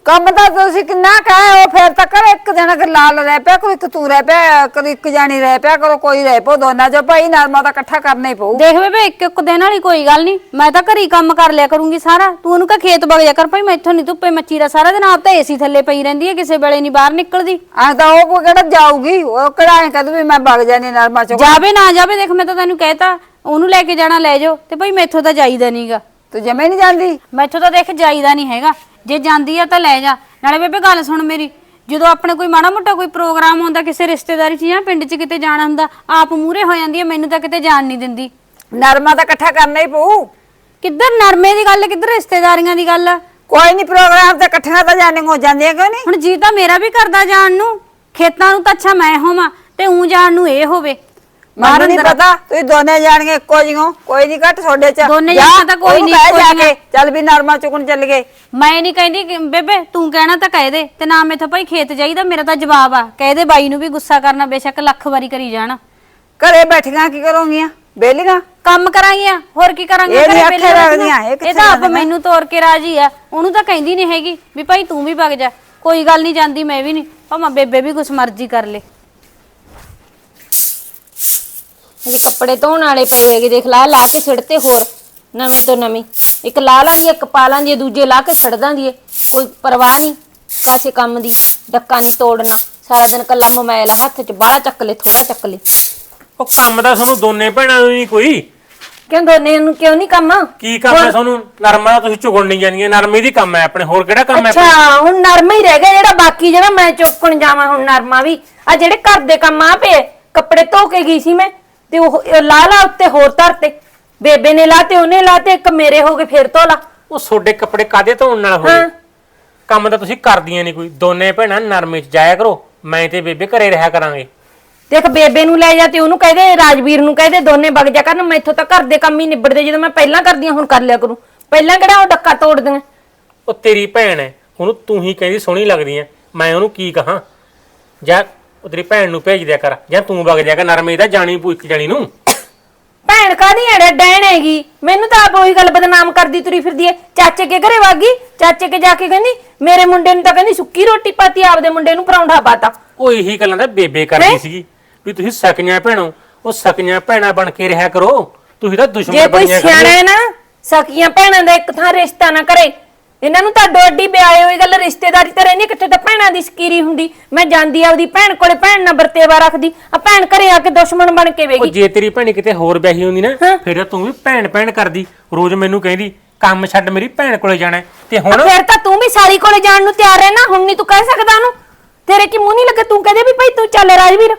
ਕੰਮ ਤਾਂ ਤੁਸੀਂ ਕਿੰਨਾ ਕਹੇ ਉਹ ਫੇਰ ਤਾਂ ਕਰ ਇੱਕ ਦਿਨ ਗਰਲਾਲ ਰਹਿ ਪਿਆ ਕੋਈ ਇੱਕ ਤੂੰ ਰਹਿ ਪਿਆ ਕਦੀ ਇੱਕ ਜਾਨੀ ਰਹਿ ਪਿਆ ਕਰੋ ਕੋਈ ਰਹਿ ਪੋ ਦੋਨਾਂ ਚੋਂ ਭਾਈ ਨਰਮਾ ਤਾਂ ਇਕੱਠਾ ਕਰਨਾ ਹੀ ਪਊ। ਦੇਖ ਬੇਬੇ ਇੱਕ ਇੱਕ ਦਿਨ ਵਾਲੀ ਕੋਈ ਗੱਲ ਨਹੀਂ ਮੈਂ ਤਾਂ ਘਰੀ ਕੰਮ ਕਰ ਲਿਆ ਕਰੂੰਗੀ ਸਾਰਾ। ਤੂੰ ਉਹਨੂੰ ਕਹ ਖੇਤ ਵਗ ਜਾ ਕਰ ਭਾਈ ਮੈਥੋਂ ਨਹੀਂ ਧੁੱਪੇ ਮੱਚੀ ਦਾ ਸਾਰਾ ਦਿਨ ਆਪ ਤਾਂ ਏਸੀ ਥੱਲੇ ਪਈ ਰਹਿੰਦੀ ਹੈ ਕਿਸੇ ਵੇਲੇ ਨਹੀਂ ਬਾਹਰ ਨਿਕਲਦੀ। ਐ ਤਾਂ ਉਹ ਕੋਈ ਕਿਹੜਾ ਜਾਊਗੀ ਉਹ ਕਿਹੜਾ ਐ ਕਹਦੂ ਵੀ ਮੈਂ ਵਗ ਜਾਣੀ ਨਰਮਾ ਚੁਗਣ ਜਾਵੇ ਨਾ ਜਾਵੇ ਦੇਖ ਮੈਂ ਤਾਂ ਤੈਨੂੰ ਕਹਿਤਾ ਉਹਨੂੰ ਲੈ ਕੇ ਜਾਣਾ ਲੈ ਜਾਓ ਤੇ ਭਾਈ ਮੈਥੋਂ ਤਾਂ ਜਾਈਦਾ ਨਹੀਂਗਾ ਤੂੰ ਜਮੇ ਨਹੀਂ ਜਾਂਦੀ? ਮੈਥੋਂ ਤਾਂ ਦੇਖ ਜਾਈਦਾ ਨਹੀਂ ਹੈਗਾ। ਜੇ ਜਾਂਦੀ ਆ ਤਾਂ ਲੈ ਜਾ। ਨਾਲੇ ਬੇਬੇ ਗੱਲ ਸੁਣ ਮੇਰੀ ਜਦੋਂ ਆਪਣੇ ਕੋਈ ਮਾੜਾ ਮੋਟਾ ਕੋਈ ਪ੍ਰੋਗਰਾਮ ਹੁੰਦਾ ਕਿਸੇ ਰਿਸ਼ਤੇਦਾਰੀ 'ਚ ਜਾਂ ਪਿੰਡ 'ਚ ਕਿਤੇ ਜਾਣਾ ਹੁੰਦਾ ਆਪ ਮੂਹਰੇ ਹੋ ਜਾਂਦੀ ਹੈ ਮੈਨੂੰ ਤਾਂ ਕਿਤੇ ਜਾਣ ਨਹੀਂ ਦਿੰਦੀ। ਨਰਮਾ ਤਾਂ ਇਕੱਠਾ ਕਰਨਾ ਹੀ ਪਊ। ਕਿੱਧਰ ਨਰਮੇ ਦੀ ਗੱਲ ਕਿੱਧਰ ਰਿਸ਼ਤੇਦਾਰੀਆਂ ਦੀ ਗੱਲ? ਆ ਕੋਈ ਨਹੀਂ ਪ੍ਰੋਗਰਾਮ ਤੇ ਇਕੱਠੀਆਂ ਤਾਂ ਜਾਣੇ ਹੋ ਜਾਂਦੀਆਂ ਕਿਉਂ ਨਹੀਂ ਹੁਣ ਜੀ ਤਾਂ ਮੇਰਾ ਵੀ ਕਰਦਾ ਜਾਣ ਨੂੰ। ਖੇਤਾਂ ਨੂੰ ਤਾਂ ਅੱਛਾ ਮੈਂ ਹੋਵਾਂ ਤੇ ਉਂ ਜਾਣ ਨੂੰ ਇਹ ਹੋਵੇ। ਮੈਨੂੰ ਨਹੀਂ ਪਤਾ ਤੁਸੀਂ ਦੋਨੇ ਜਾਣਗੇ ਇੱਕੋ ਜਿਹੀਓ ਕੋਈ ਨਹੀਂ ਘੱਟ ਤੁਹਾਡੇ ਚ। ਦੋਨੇ ਜਾ, ਜਾਣੀਆਂ ਤਾਂ ਕੋਈ ਉਹਨੂੰ ਨੀ ਕਹਿ ਇੱਕੋ ਜਾ ਜਿਹੀਆਂ। ਕੇ, ਚੱਲ ਵੀ ਨਰਮਾ ਚੁਗਣ ਚੱਲ ਗਏ। ਮੈਂ ਨਹੀਂ ਕਹਿੰਦੀ ਕਿ ਬੇਬੇ ਤੂੰ ਕਹਿਣਾ ਤਾਂ ਕਹਿ ਦੇ ਤੇ ਨਾ ਮੈਥੋਂ ਭਾਈ ਖੇਤ ਜਾਈਦਾ ਮੇਰਾ ਤਾਂ ਜਵਾਬ ਆ। ਕਹਿ ਦੇ ਬਾਈ ਨੂੰ ਵੀ ਗੁੱਸਾ ਕਰਨਾ ਬੇਸ਼ੱਕ ਲੱਖ ਵਾਰੀ ਕਰੀ ਜਾਣ। ਘਰੇ ਬੈਠੀਆਂ ਕੀ ਕਰੋਗੀਆਂ? ਬੇਲੀਆਂ ਕੰਮ ਕਰਾਂਗੀਆਂ ਹੋਰ ਕੀ ਕਰਾਂਗੇ ਇਹ ਨੀ ਘਰੇ ਆਖੇ ਵਿਹਲੇ ਬੈਠਣਾ। ਰੱਖਦੀਆਂ, ਇਹ ਕਿੱਥੇ ਇਹ ਤਾਂ ਆਪ ਜਾਂਦੀਆਂ? ਮੈਨੂੰ ਤੋਰ ਕੇ ਰਾਜੀ ਆ ਉਹਨੂੰ ਤਾਂ ਕਹਿੰਦੀ ਨਹੀਂ ਹੈਗੀ ਵੀ ਭਾਈ ਤੂੰ ਵੀ ਵਗ ਜਾ। ਕੋਈ ਗੱਲ ਨਹੀਂ ਜਾਂਦੀ ਮੈਂ ਵੀ ਨਹੀਂ ਭਾਵੇਂ ਬੇਬੇ ਵੀ ਕੁਛ ਮਰਜ਼ੀ ਕਰ ਲੇ। ਇਹ ਕੱਪੜੇ ਧੋਣ ਵਾਲੇ ਪਏ ਹੈਗੇ ਦੇਖ ਲਾ ਲਾ ਕੇ ਛਿੜਤੇ ਹੋਰ ਨਵੀਂ ਤੋਂ ਨਵੀਂ। ਇੱਕ ਲਾ ਲਾਂਦੀ ਇੱਕ ਪਾ ਹੈ, ਦੂਜੇ ਲਾ ਕੇ ਛੱਡ ਹੈ। ਕੋਈ ਪਰਵਾਹ ਨਹੀਂ ਕਾਸੇ ਕੰਮ ਦੀ ਡੱਕਾ ਨਹੀਂ ਤੋੜਨਾ ਸਾਰਾ ਦਿਨ ਕੱਲਾ ਮੋਬਾਈਲ ਹੱਥ 'ਚ ਬਾਹਲਾ ਚੱਕ ਲੈ ਥੋੜਾ ਚੱਕ ਲੈ। ਉਹ ਕੰਮ ਦਾ ਤੁਹਾਨੂੰ ਦੋਨੇ ਭੈਣਾਂ ਨੂੰ ਨਹੀਂ ਕੋਈ। ਕਿਉਂ ਦੋਨੇ ਨੂੰ ਕਿਉਂ ਨਹੀਂ ਕੰਮ? ਕੀ ਕੰਮ ਹੈ ਤੁਹਾਨੂੰ? ਨਰਮਾ ਦਾ ਤੁਸੀਂ ਝੁਗਣ ਨਹੀਂ ਜਾਂਦੀਆਂ ਨਰਮੇ ਦੀ ਕੰਮ ਹੈ ਆਪਣੇ ਹੋਰ ਕਿਹੜਾ ਕੰਮ ਹੈ? ਅੱਛਾ ਹੁਣ ਨਰਮਾ ਹੀ ਰਹਿ ਗਿਆ ਜਿਹੜਾ ਬਾਕੀ ਜਿਹੜਾ ਮੈਂ ਚੁੱਕਣ ਜਾਵਾਂ ਹੁਣ ਨਰਮਾ ਵੀ। ਆ ਜਿਹੜੇ ਘਰ ਦੇ ਕੰਮ ਆ ਪਏ ਕੱਪੜੇ ਧੋ ਕੇ ਗਈ ਸੀ ਮੈਂ ਤੇ ਉਹ ਇਹ ਲਾ ਲਾ ਉੱਤੇ ਹੋਰ ਧਰਤੇ ਬੇਬੇ ਨੇ ਲਾ ਤੇ ਉਹਨੇ ਲਾ ਤੇ ਇੱਕ ਮੇਰੇ ਹੋ ਗਏ ਫੇਰ ਲਾ ਉਹ ਤੁਹਾਡੇ ਕੱਪੜੇ ਕਾਦੇ ਧੋਣ ਨਾਲ ਹੋਏ? ਹਾਂ। ਕੰਮ ਤਾਂ ਤੁਸੀਂ ਕਰਦੀਆਂ ਨਹੀਂ ਕੋਈ। ਦੋਨੇ ਭੈਣਾਂ ਨਰਮੇ 'ਚ ਜਾਇਆ ਕਰੋ। ਮੈਂ ਤੇ ਬੇਬੇ ਘਰੇ ਰਿਹਾ ਕਰਾਂਗੇ। ਦੇਖ ਬੇਬੇ ਨੂੰ ਲੈ ਜਾ ਤੇ ਉਹਨੂੰ ਕਹਦੇ ਰਾਜਵੀਰ ਨੂੰ ਕਹਦੇ ਦੋਨੇ ਵਗ ਜਾ ਕਰਨ। ਮੈਥੋਂ ਤਾਂ ਘਰ ਦੇ ਕੰਮ ਹੀ ਨਿਬੜਦੇ ਜਦੋਂ ਮੈਂ ਪਹਿਲਾਂ ਕਰਦੀ ਹਾਂ ਹੁਣ ਕਰ ਲਿਆ ਕਰੂੰ। ਪਹਿਲਾਂ ਕਿਹੜਾ ਉਹ ਡੱਕਾ ਤੋੜਦੀਆਂ? ਉਹ ਤੇਰੀ ਭੈਣ ਹੈ। ਉਹਨੂੰ ਤੂੰ ਹੀ ਕਹਿੰਦੀ ਸੋਹਣੀ ਲੱਗਦੀ ਐ ਮੈਂ ਉਹਨੂੰ ਕੀ ਕਹਾਂ? ਜਾਂ ਉਹ ਤੇਰੀ ਭੈਣ ਨੂੰ ਭੇਜ ਦਿਆ ਕਰ। ਜਾਂ ਤੂੰ ਵਗ ਜਾ ਕਰ ਨਰਮੇ ਦਾ ਜਾਣੀ ਪੂ ਇੱਕ ਜਣੀ ਨੂੰ। ਭੈਣ ਕਾਦੀ ਐੜੇ ਡੈਣ ਹੈਗੀ? ਮੈਨੂੰ ਤਾਂ ਆਪ ਉਹੀ ਗੱਲ ਬਦਨਾਮ ਕਰਦੀ ਤੁਰੀ ਫਿਰਦੀ ਐ। ਚਾਚੇ ਕੇ ਘਰੇ ਵਾਗੀ ਚਾਚੇ ਕੇ ਜਾ ਕੇ ਕਹਿੰਦੀ ਮੇਰੇ ਮੁੰਡੇ ਨੂੰ ਤਾਂ ਕਹਿੰਦੀ ਸੁੱਕੀ ਰੋਟੀ ਪਾਤੀ ਆਪਦੇ ਮੁੰਡੇ ਨੂੰ ਪਰੌਂਠਾ ਪਾਤਾ। ਉਹ ਇਹੀ ਗੱਲਾਂ ਦਾ ਬੇਬੇ ਕਰਦੀ ਸੀਗੀ ਵੀ ਤੁਸੀਂ ਸਕੀਆਂ ਭੈਣੋ ਉਹ ਸਕੀਆਂ ਭੈਣਾਂ ਬਣ ਕੇ ਰਿਹਾ ਕਰੋ। ਤੁਸੀਂ ਤਾਂ ਜੇ ਦੁਸ਼ਮਣ ਕੋਈ ਬਣੀਆਂ ਸਿਆਣਾ ਖੜੀਆਂ ਹੈ ਨਾ ਸਕੀਆਂ ਭੈਣਾਂ ਦਾ ਇੱਕ ਥਾਂ ਰਿਸ਼ਤਾ ਨਾ ਕਰੇ। ਇਹਨਾਂ ਨੂੰ ਤਾਂ ਡੋਡੀ ਵਿਆਹੇ ਹੋਈ ਗੱਲ ਰਿਸ਼ਤੇਦਾਰੀ ਤਾਂ ਰਹਿੰਦੀ ਕਿੱਥੇ ਤਾਂ ਭੈਣਾਂ ਦੀ ਸਕੀਰੀ ਹੁੰਦੀ। ਮੈਂ ਜਾਂਦੀ ਆਪਦੀ ਭੈਣ ਕੋਲੇ ਭੈਣ ਨਾਲ ਵਰਤੇਵਾ ਰੱਖਦੀ। ਆ ਭੈਣ ਘਰੇ ਆ ਕੇ ਦੁਸ਼ਮਣ ਬਣ ਕੇ ਉਹ ਵੇਗੀ ਜੇ ਤੇਰੀ ਭੈਣ ਕਿਤੇ ਹੋਰ ਵਿਆਹੀ ਹੁੰਦੀ ਨਾ। ਫਿਰ ਤਾਂ ਤੂੰ ਵੀ ਭੈਣ ਭੈਣ ਕਰਦੀ। ਰੋਜ਼ ਮੈਨੂੰ ਕਹਿੰਦੀ ਕੰਮ ਛੱਡ ਮੇਰੀ ਭੈਣ ਕੋਲੇ ਜਾਣਾ ਹੈ। ਤੇ ਹੁਣ ਫਿਰ ਤਾਂ ਤੂੰ ਵੀ ਸਾਲੀ ਕੋਲੇ ਜਾਣ ਨੂੰ ਤਿਆਰ ਹੈ ਨਾ ਹੁਣ ਨਹੀਂ ਤੂੰ ਕਹਿ ਸਕਦਾ ਉਹਨੂੰ। ਤੇਰੇ ਕੀ ਮੂੰਹ ਨਹੀਂ ਲੱਗੇ? ਤੂੰ ਕਹਦੇ ਵੀ ਭਾਈ ਤੂੰ ਚੱਲ ਰਾਜਵੀਰ।